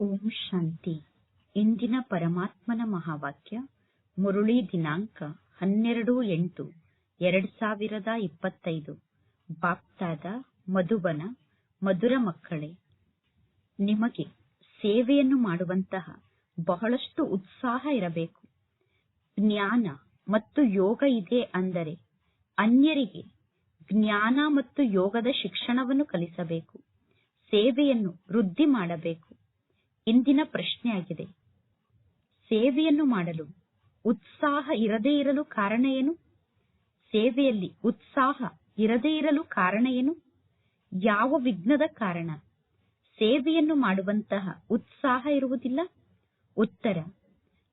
ಓಂ ಶಾಂತಿ. ಇಂದಿನ ಪರಮಾತ್ಮನ ಮಹಾವಾಕ್ಯ, ಮುರುಳಿ ದಿನಾಂಕ ಹನ್ನೆರಡು ಎಂಟು, ಎರಡ್ ಸಾವಿರದ ಇಪ್ಪತ್ತೈದು. ಬಾಪ್ತಾದ ಮಧುಬನ, ಮಧುರ ಮಕ್ಕಳೇ, ನಿಮಗೆ ಸೇವೆಯನ್ನು ಮಾಡುವಂತಹ ಬಹಳಷ್ಟು ಉತ್ಸಾಹ ಇರಬೇಕು. ಜ್ಞಾನ ಮತ್ತು ಯೋಗ ಇದೆ ಅಂದರೆ ಅನ್ಯರಿಗೆ ಜ್ಞಾನ ಮತ್ತು ಯೋಗದ ಶಿಕ್ಷಣವನ್ನು ಕಲಿಸಬೇಕು. ಸೇವೆಯನ್ನು ವೃದ್ಧಿ ಮಾಡಬೇಕು. ಇಂದಿನ ಪ್ರಶ್ನೆಯಾಗಿದೆ. ಸೇವೆಯನ್ನು ಮಾಡಲು ಉತ್ಸಾಹ ಇರದೇ ಇರಲು ಕಾರಣ ಏನು? ಸೇವೆಯಲ್ಲಿ ಉತ್ಸಾಹ ಇರದೇ ಇರಲು ಕಾರಣ ಏನು? ಯಾವ ವಿಘ್ನದ ಕಾರಣ? ಸೇವೆಯನ್ನು ಮಾಡುವಂತಹ ಉತ್ಸಾಹ ಇರುವುದಿಲ್ಲ. ಉತ್ತರ,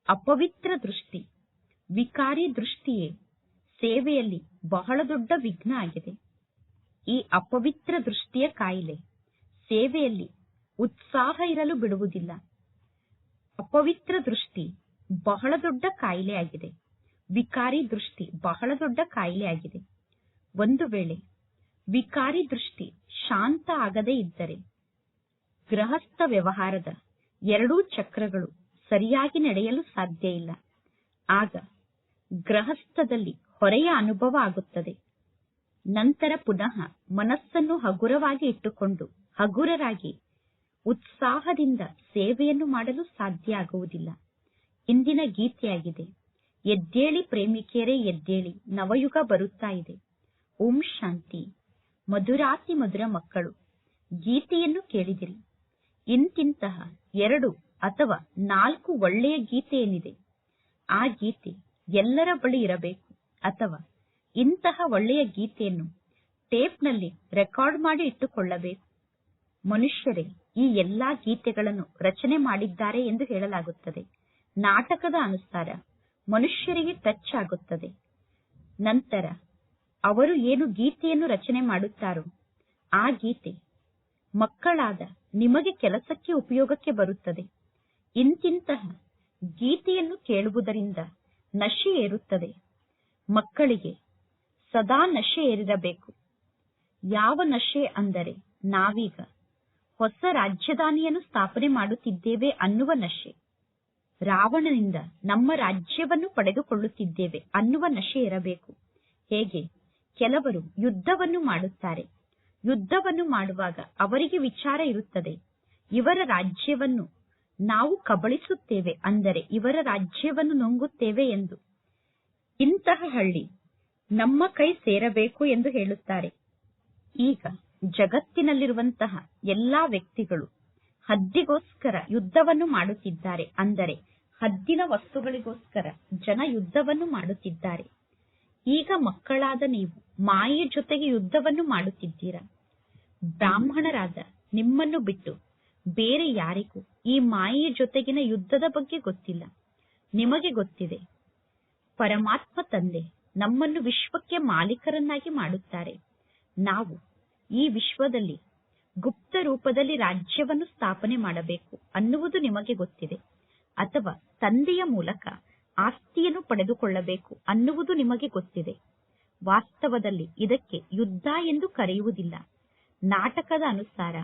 ಅಪವಿತ್ರ ದೃಷ್ಟಿ, ವಿಕಾರಿ ದೃಷ್ಟಿಯೇ ಸೇವೆಯಲ್ಲಿ ಬಹಳ ದೊಡ್ಡ ವಿಘ್ನ ಆಗಿದೆ. ಈ ಅಪವಿತ್ರ ದೃಷ್ಟಿಯ ಕಾಯಿಲೆ ಸೇವೆಯಲ್ಲಿ ಉತ್ಸಾಹ ಇರಲು ಬಿಡುವುದಿಲ್ಲ. ಅಪವಿತ್ರ ದೃಷ್ಟಿ ಬಹಳ ದೊಡ್ಡ ಕಾಯಿಲೆಯಾಗಿದೆ ವಿಕಾರಿ ದೃಷ್ಟಿ ಬಹಳ ದೊಡ್ಡ ಕಾಯಿಲೆಯಾಗಿದೆ ಒಂದು ವೇಳೆ ವಿಕಾರಿ ದೃಷ್ಟಿ ಶಾಂತ ಆಗದೇ ಇದ್ದರೆ ಗೃಹಸ್ಥ ವ್ಯವಹಾರದ ಎರಡೂ ಚಕ್ರಗಳು ಸರಿಯಾಗಿ ನಡೆಯಲು ಸಾಧ್ಯ ಇಲ್ಲ. ಆಗ ಗೃಹಸ್ಥದಲ್ಲಿ ಹೊರೆಯ ಅನುಭವ ಆಗುತ್ತದೆ. ನಂತರ ಪುನಃ ಮನಸ್ಸನ್ನು ಹಗುರವಾಗಿ ಇಟ್ಟುಕೊಂಡು ಹಗುರರಾಗಿ ಉತ್ಸಾಹದಿಂದ ಸೇವೆಯನ್ನು ಮಾಡಲು ಸಾಧ್ಯ ಆಗುವುದಿಲ್ಲ. ಇಂದಿನ ಗೀತೆಯಾಗಿದೆ, ಎದ್ದೇಳಿ ಪ್ರೇಮಿಕೆಯರೇ, ಎದ್ದೇಳಿ, ನವಯುಗ ಬರುತ್ತಾ ಇದೆ. ಓಂ ಶಾಂತಿ. ಮಧುರಾತಿ ಮಧುರ ಮಕ್ಕಳು, ಗೀತೆಯನ್ನು ಕೇಳಿದಿರಿ. ಇಂತಿಂತಹ ಎರಡು ಅಥವಾ ನಾಲ್ಕು ಒಳ್ಳೆಯ ಗೀತೆ ಏನಿದೆ ಆ ಗೀತೆ ಎಲ್ಲರ ಬಳಿ ಇರಬೇಕು. ಅಥವಾ ಇಂತಹ ಒಳ್ಳೆಯ ಗೀತೆಯನ್ನು ಟೇಪ್ನಲ್ಲಿ ರೆಕಾರ್ಡ್ ಮಾಡಿ ಇಟ್ಟುಕೊಳ್ಳಬೇಕು. ಮನುಷ್ಯರೇ, ಈ ಎಲ್ಲಾ ಗೀತೆಗಳನ್ನು ರಚನೆ ಮಾಡಿದ್ದಾರೆ ಎಂದು ಹೇಳಲಾಗುತ್ತದೆ. ನಾಟಕದ ಅನುಸಾರ ಮನುಷ್ಯರಿಗೆ ಟಚ್ ಆಗುತ್ತದೆ. ನಂತರ ಅವರು ಏನು ಗೀತೆಯನ್ನು ರಚನೆ ಮಾಡುತ್ತಾರೋ, ಆ ಗೀತೆ ಮಕ್ಕಳಾದ ನಿಮಗೆ ಕೆಲಸಕ್ಕೆ ಉಪಯೋಗಕ್ಕೆ ಬರುತ್ತದೆ. ಇಂತಿಂತಹ ಗೀತೆಯನ್ನು ಕೇಳುವುದರಿಂದ ನಶೆ ಏರುತ್ತದೆ. ಮಕ್ಕಳಿಗೆ ಸದಾ ನಶೆ ಏರಿರಬೇಕು. ಯಾವ ನಶೆ ಅಂದರೆ ನಾವೀಗ ಹೊಸ ರಾಜ್ಯಧಾನಿಯನ್ನು ಸ್ಥಾಪನೆ ಮಾಡುತ್ತಿದ್ದೇವೆ ಅನ್ನುವ ನಶೆ. ರಾವಣನಿಂದ ನಮ್ಮ ರಾಜ್ಯವನ್ನು ಪಡೆದುಕೊಳ್ಳುತ್ತಿದ್ದೇವೆ ಅನ್ನುವ ನಶೆ ಇರಬೇಕು. ಹೇಗೆ? ಕೆಲವರು ಯುದ್ಧವನ್ನು ಮಾಡುತ್ತಾರೆ. ಯುದ್ಧವನ್ನು ಮಾಡುವಾಗ ಅವರಿಗೆ ವಿಚಾರ ಇರುತ್ತದೆ. ಇವರ ರಾಜ್ಯವನ್ನು ನಾವು ಕಬಳಿಸುತ್ತೇವೆ ಅಂದರೆ ಇವರ ರಾಜ್ಯವನ್ನು ನುಂಗುತ್ತೇವೆ ಎಂದು. ಇಂತಹ ಹಳ್ಳಿ ನಮ್ಮ ಕೈ ಸೇರಬೇಕು ಎಂದು ಹೇಳುತ್ತಾರೆ. ಈಗ ಜಗತ್ತಿನಲ್ಲಿರುವಂತಹ ಎಲ್ಲಾ ವ್ಯಕ್ತಿಗಳು ಹದ್ದಿಗೋಸ್ಕರ ಯುದ್ಧವನ್ನು ಮಾಡುತ್ತಿದ್ದಾರೆ. ಅಂದರೆ ಹದ್ದಿನ ವಸ್ತುಗಳಿಗೋಸ್ಕರ ಜನ ಯುದ್ಧವನ್ನು ಮಾಡುತ್ತಿದ್ದಾರೆ. ಈಗ ಮಕ್ಕಳಾದ ನೀವು ಮಾಯೆಯ ಜೊತೆಗೆ ಯುದ್ಧವನ್ನು ಮಾಡುತ್ತಿದ್ದೀರಾ? ಬ್ರಾಹ್ಮಣರಾದ ನಿಮ್ಮನ್ನು ಬಿಟ್ಟು ಬೇರೆ ಯಾರಿಗೂ ಈ ಮಾಯೆಯ ಜೊತೆಗಿನ ಯುದ್ಧದ ಬಗ್ಗೆ ಗೊತ್ತಿಲ್ಲ. ನಿಮಗೆ ಗೊತ್ತಿದೆ, ಪರಮಾತ್ಮ ತಂದೆ ನಮ್ಮನ್ನು ವಿಶ್ವಕ್ಕೆ ಮಾಲೀಕರನ್ನಾಗಿ ಮಾಡುತ್ತಾರೆ. ನಾವು ಈ ವಿಶ್ವದಲ್ಲಿ ಗುಪ್ತ ರೂಪದಲ್ಲಿ ರಾಜ್ಯವನ್ನು ಸ್ಥಾಪನೆ ಮಾಡಬೇಕು ಅನ್ನುವುದು ನಿಮಗೆ ಗೊತ್ತಿದೆ. ಅಥವಾ ತಂದೆಯ ಮೂಲಕ ಆಸ್ತಿಯನ್ನು ಪಡೆದುಕೊಳ್ಳಬೇಕು ಅನ್ನುವುದು ನಿಮಗೆ ಗೊತ್ತಿದೆ. ವಾಸ್ತವದಲ್ಲಿ ಇದಕ್ಕೆ ಯುದ್ಧ ಎಂದು ಕರೆಯುವುದಿಲ್ಲ. ನಾಟಕದ ಅನುಸಾರ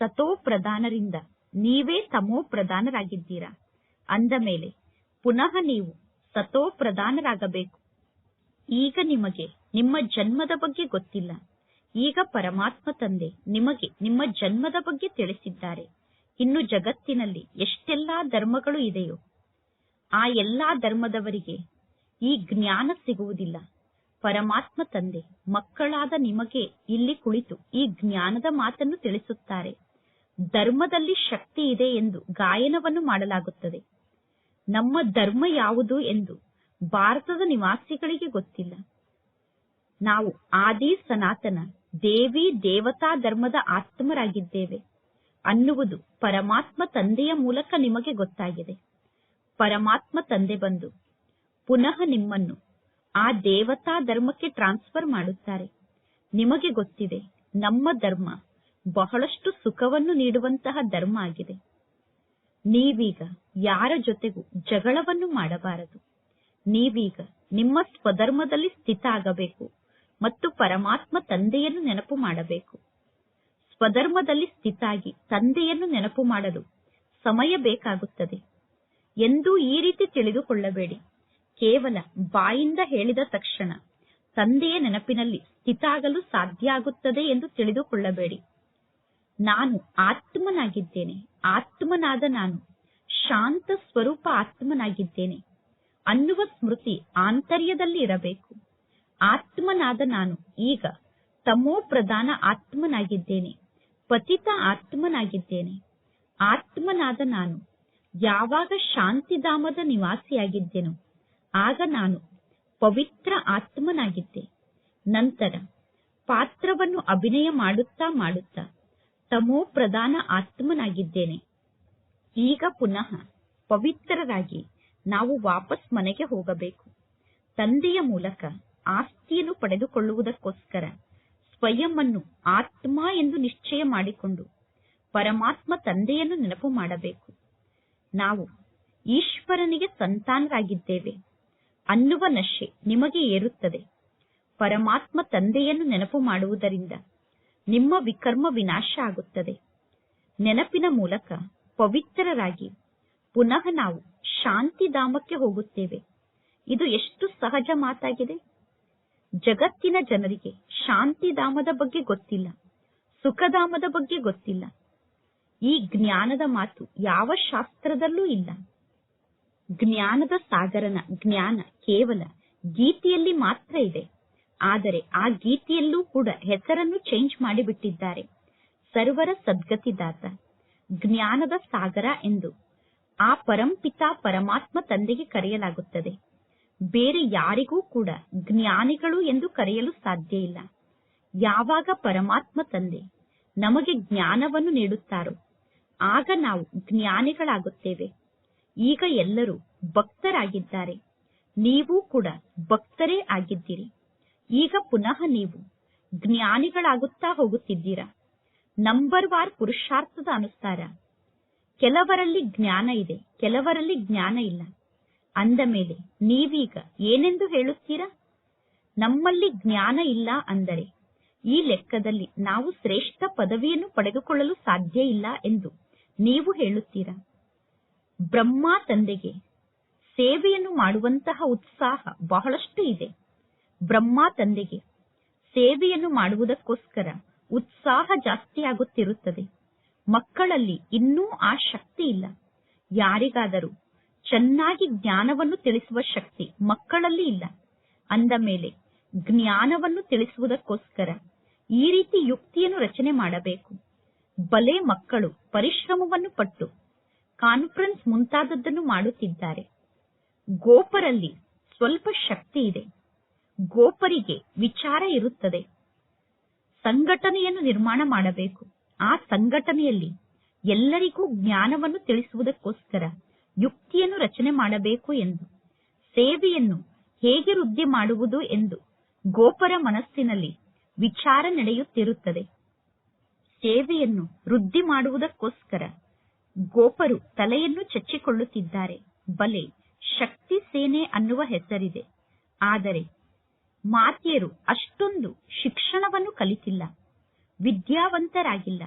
ಸತೋ ಪ್ರಧಾನರಿಂದ ನೀವೇ ತಮೋ ಪ್ರಧಾನರಾಗಿದ್ದೀರಾ? ಅಂದ ಮೇಲೆ ಪುನಃ ನೀವು ಸತೋ ಪ್ರಧಾನರಾಗಬೇಕು. ಈಗ ನಿಮಗೆ ನಿಮ್ಮ ಜನ್ಮದ ಬಗ್ಗೆ ಗೊತ್ತಿಲ್ಲ. ಈಗ ಪರಮಾತ್ಮ ತಂದೆ ನಿಮಗೆ ನಿಮ್ಮ ಜನ್ಮದ ಬಗ್ಗೆ ತಿಳಿಸಿದ್ದಾರೆ. ಇನ್ನು ಜಗತ್ತಿನಲ್ಲಿ ಎಷ್ಟೆಲ್ಲಾ ಧರ್ಮಗಳು ಇದೆಯೋ, ಆ ಎಲ್ಲಾ ಧರ್ಮದವರಿಗೆ ಈ ಜ್ಞಾನ ಸಿಗುವುದಿಲ್ಲ. ಪರಮಾತ್ಮ ತಂದೆ ಮಕ್ಕಳಾದ ನಿಮಗೆ ಇಲ್ಲಿ ಕುಳಿತು ಈ ಜ್ಞಾನದ ಮಾತನ್ನು ತಿಳಿಸುತ್ತಾರೆ. ಧರ್ಮದಲ್ಲಿ ಶಕ್ತಿ ಇದೆ ಎಂದು ಗಾಯನವನ್ನು ಮಾಡಲಾಗುತ್ತದೆ. ನಮ್ಮ ಧರ್ಮ ಯಾವುದು ಎಂದು ಭಾರತದ ನಿವಾಸಿಗಳಿಗೆ ಗೊತ್ತಿಲ್ಲ. ನಾವು ಆದಿ ಸನಾತನ ದೇವಿ ದೇವತಾ ಧರ್ಮದ ಆತ್ಮರಾಗಿದ್ದೇವೆ. ಅನ್ನುವುದು ಪರಮಾತ್ಮ ತಂದೆಯ ಮೂಲಕ ನಿಮಗೆ ಗೊತ್ತಾಗಿದೆ. ಪರಮಾತ್ಮ ತಂದೆ ಬಂದು ಪುನಃ ನಿಮ್ಮನ್ನು ಆ ದೇವತಾ ಧರ್ಮಕ್ಕೆ ಟ್ರಾನ್ಸ್ಫರ್ ಮಾಡುತ್ತಾರೆ. ನಿಮಗೆ ಗೊತ್ತಿದೆ, ನಮ್ಮ ಧರ್ಮ ಬಹಳಷ್ಟು ಸುಖವನ್ನು ನೀಡುವಂತಹ ಧರ್ಮ ಆಗಿದೆ. ನೀವೀಗ ಯಾರ ಜೊತೆಗೂ ಜಗಳವನ್ನು ಮಾಡಬಾರದು. ನೀವೀಗ ನಿಮ್ಮ ಸ್ವಧರ್ಮದಲ್ಲಿ ಸ್ಥಿತ ಆಗಬೇಕು. ಮತ್ತು ಪರಮಾತ್ಮ ತಂದೆಯನ್ನು ನೆನಪು ಮಾಡಬೇಕು. ಸ್ವಧರ್ಮದಲ್ಲಿ ಸ್ಥಿತಾಗಿ ತಂದೆಯನ್ನು ನೆನಪು ಮಾಡಲು ಸಮಯ ಬೇಕಾಗುತ್ತದೆ. ಎಂದು ಈ ರೀತಿ ತಿಳಿದುಕೊಳ್ಳಬೇಡಿ. ಕೇವಲ ಬಾಯಿಂದ ಹೇಳಿದ ತಕ್ಷಣ ತಂದೆಯ ನೆನಪಿನಲ್ಲಿ ಸ್ಥಿತಾಗಲು ಸಾಧ್ಯ ಆಗುತ್ತದೆ ಎಂದು ತಿಳಿದುಕೊಳ್ಳಬೇಡಿ. ನಾನು ಆತ್ಮನಾಗಿದ್ದೇನೆ. ಆತ್ಮನಾದ ನಾನು ಶಾಂತ ಸ್ವರೂಪ ಆತ್ಮನಾಗಿದ್ದೇನೆ. ಅನ್ನುವ ಸ್ಮೃತಿ ಆಂತರ್ಯದಲ್ಲಿ ಇರಬೇಕು. ಆತ್ಮನಾದ ನಾನು. ಈಗ ತಮೋ ಪ್ರಧಾನ ಆತ್ಮನಾಗಿದ್ದೇನೆ, ಪತಿತ ಆತ್ಮನಾಗಿದ್ದೇನೆ. ಆತ್ಮನಾದ ನಾನು, ಯಾವಾಗ ಶಾಂತಿಧಾಮದ ನಿವಾಸಿಯಾಗಿದ್ದೆನೋ, ಆಗ ನಾನು ಪವಿತ್ರ ಆತ್ಮನಾಗಿದ್ದೆ. ನಂತರ ಪಾತ್ರವನ್ನು ಅಭಿನಯ ಮಾಡುತ್ತಾ ಮಾಡುತ್ತಾ ತಮೋ ಪ್ರಧಾನ ಆತ್ಮನಾಗಿದ್ದೇನೆ. ಈಗ ಪುನಃ ಪವಿತ್ರರಾಗಿ ನಾವು ವಾಪಸ್ ಮನೆಗೆ ಹೋಗಬೇಕು. ತಂದೆಯ ಮೂಲಕ ಆಸ್ತಿಯನ್ನು ಪಡೆದುಕೊಳ್ಳುವುದಕ್ಕೋಸ್ಕರ ಸ್ವಯಂ ಅನ್ನು ಆತ್ಮ ಎಂದು ನಿಶ್ಚಯ ಮಾಡಿಕೊಂಡು ಪರಮಾತ್ಮ ತಂದೆಯನ್ನು ನೆನಪು ಮಾಡಬೇಕು. ನಾವು ಈಶ್ವರನಿಗೆ ಸಂತಾನರಾಗಿದ್ದೇವೆ. ಅನ್ನುವ ನಶೆ ನಿಮಗೆ ಏರುತ್ತದೆ. ಪರಮಾತ್ಮ ತಂದೆಯನ್ನು ನೆನಪು ಮಾಡುವುದರಿಂದ ನಿಮ್ಮ ವಿಕರ್ಮ ವಿನಾಶ ಆಗುತ್ತದೆ. ನೆನಪಿನ ಮೂಲಕ ಪವಿತ್ರರಾಗಿ ಪುನಃ ನಾವು ಶಾಂತಿಧಾಮಕ್ಕೆ ಹೋಗುತ್ತೇವೆ. ಇದು ಎಷ್ಟು ಸಹಜ ಮಾತಾಗಿದೆ? ಜಗತ್ತಿನ ಜನರಿಗೆ ಶಾಂತಿಧಾಮದ ಬಗ್ಗೆ ಗೊತ್ತಿಲ್ಲ ಸುಖಧಾಮದ ಬಗ್ಗೆ ಗೊತ್ತಿಲ್ಲ. ಈ ಜ್ಞಾನದ ಮಾತು ಯಾವ ಶಾಸ್ತ್ರದಲ್ಲೂ ಇಲ್ಲ. ಜ್ಞಾನದ ಸಾಗರನ ಜ್ಞಾನ ಕೇವಲ ಗೀತೆಯಲ್ಲಿ ಮಾತ್ರ ಇದೆ. ಆದರೆ ಆ ಗೀತೆಯಲ್ಲೂ ಕೂಡ ಹೆಸರನ್ನು ಚೇಂಜ್ ಮಾಡಿಬಿಟ್ಟಿದ್ದಾರೆ. ಸರ್ವರ ಸದ್ಗತಿದಾತ, ಜ್ಞಾನದ ಸಾಗರ ಎಂದು ಆ ಪರಂಪಿತ ಪರಮಾತ್ಮ ತಂದೆಗೆ ಕರೆಯಲಾಗುತ್ತದೆ. ಬೇರೆ ಯಾರಿಗೂ ಕೂಡ ಜ್ಞಾನಿಗಳು ಎಂದು ಕರೆಯಲು ಸಾಧ್ಯ ಇಲ್ಲ. ಯಾವಾಗ ಪರಮಾತ್ಮ ತಂದೆ ನಮಗೆ ಜ್ಞಾನವನ್ನು ನೀಡುತ್ತಾರೋ, ಆಗ ನಾವು ಜ್ಞಾನಿಗಳಾಗುತ್ತೇವೆ. ಈಗ ಎಲ್ಲರೂ ಭಕ್ತರಾಗಿದ್ದಾರೆ. ನೀವು ಕೂಡ ಭಕ್ತರೇ ಆಗಿದ್ದೀರಿ. ಈಗ ಪುನಃ ನೀವು ಜ್ಞಾನಿಗಳಾಗುತ್ತಾ ಹೋಗುತ್ತಿದ್ದೀರಾ? ನಂಬರ್ ವಾರ್ ಪುರುಷಾರ್ಥದ ಅನುಸಾರ. ಕೆಲವರಲ್ಲಿ ಜ್ಞಾನ ಇದೆ, ಕೆಲವರಲ್ಲಿ ಜ್ಞಾನ ಇಲ್ಲ. ಅಂದ ಮೇಲೆ, ನೀವೀಗ ಏನೆಂದು ಹೇಳುತ್ತೀರಾ? ನಮ್ಮಲ್ಲಿ ಜ್ಞಾನ ಇಲ್ಲ ಅಂದರೆ, ಈ ಲೆಕ್ಕದಲ್ಲಿ ನಾವು ಶ್ರೇಷ್ಠ ಪದವಿಯನ್ನು ಪಡೆದುಕೊಳ್ಳಲು ಸಾಧ್ಯ ಇಲ್ಲ ಎಂದು ನೀವು ಹೇಳುತ್ತೀರಾ? ಬ್ರಹ್ಮ ತಂದೆಗೆ ಸೇವೆಯನ್ನು ಮಾಡುವಂತಹ ಉತ್ಸಾಹ ಬಹಳಷ್ಟು ಇದೆ. ಬ್ರಹ್ಮ ತಂದೆಗೆ ಸೇವೆಯನ್ನು ಮಾಡುವುದಕ್ಕೋಸ್ಕರ ಉತ್ಸಾಹ ಜಾಸ್ತಿಯಾಗುತ್ತಿರುತ್ತದೆ ಮಕ್ಕಳಲ್ಲಿ ಇನ್ನೂ ಆ ಶಕ್ತಿ ಇಲ್ಲ. ಯಾರಿಗಾದರೂ ಚೆನ್ನಾಗಿ ಜ್ಞಾನವನ್ನು ತಿಳಿಸುವ ಶಕ್ತಿ ಮಕ್ಕಳಲ್ಲಿ ಇಲ್ಲ. ಅಂದ ಮೇಲೆ ಜ್ಞಾನವನ್ನು ತಿಳಿಸುವುದಕ್ಕೋಸ್ಕರ ಈ ರೀತಿ ಯುಕ್ತಿಯನ್ನು ರಚನೆ ಮಾಡಬೇಕು. ಬಲೆ ಮಕ್ಕಳು ಪರಿಶ್ರಮವನ್ನು ಪಟ್ಟು ಕಾನ್ಫರೆನ್ಸ್ ಮುಂತಾದದ್ದನ್ನು ಮಾಡುತ್ತಿದ್ದಾರೆ. ಗೋಪರಲ್ಲಿ ಸ್ವಲ್ಪ ಶಕ್ತಿ ಇದೆ. ಗೋಪರಿಗೆ ವಿಚಾರ ಇರುತ್ತದೆ. ಸಂಘಟನೆಯನ್ನು ನಿರ್ಮಾಣ ಮಾಡಬೇಕು. ಆ ಸಂಘಟನೆಯಲ್ಲಿ ಎಲ್ಲರಿಗೂ ಜ್ಞಾನವನ್ನು ತಿಳಿಸುವುದಕ್ಕೋಸ್ಕರ ಯುಕ್ತಿಯನ್ನು ರಚನೆ ಮಾಡಬೇಕು ಎಂದು, ಸೇವೆಯನ್ನು ಹೇಗೆ ವೃದ್ಧಿ ಮಾಡುವುದು ಎಂದು ಗೋಪರ ಮನಸ್ಸಿನಲ್ಲಿ ವಿಚಾರ ನಡೆಯುತ್ತಿರುತ್ತದೆ. ಸೇವೆಯನ್ನು ವೃದ್ಧಿ ಮಾಡುವುದಕ್ಕೋಸ್ಕರ ಗೋಪರು ತಲೆಯನ್ನು ಚಚ್ಚಿಕೊಳ್ಳುತ್ತಿದ್ದಾರೆ. ಬಲೆ ಶಕ್ತಿ ಸೇನೆ ಅನ್ನುವ ಹೆಸರಿದೆ. ಆದರೆ ಮಾತೆಯರು ಅಷ್ಟೊಂದು ಶಿಕ್ಷಣವನ್ನು ಕಲಿತಿಲ್ಲ, ವಿದ್ಯಾವಂತರಾಗಿಲ್ಲ.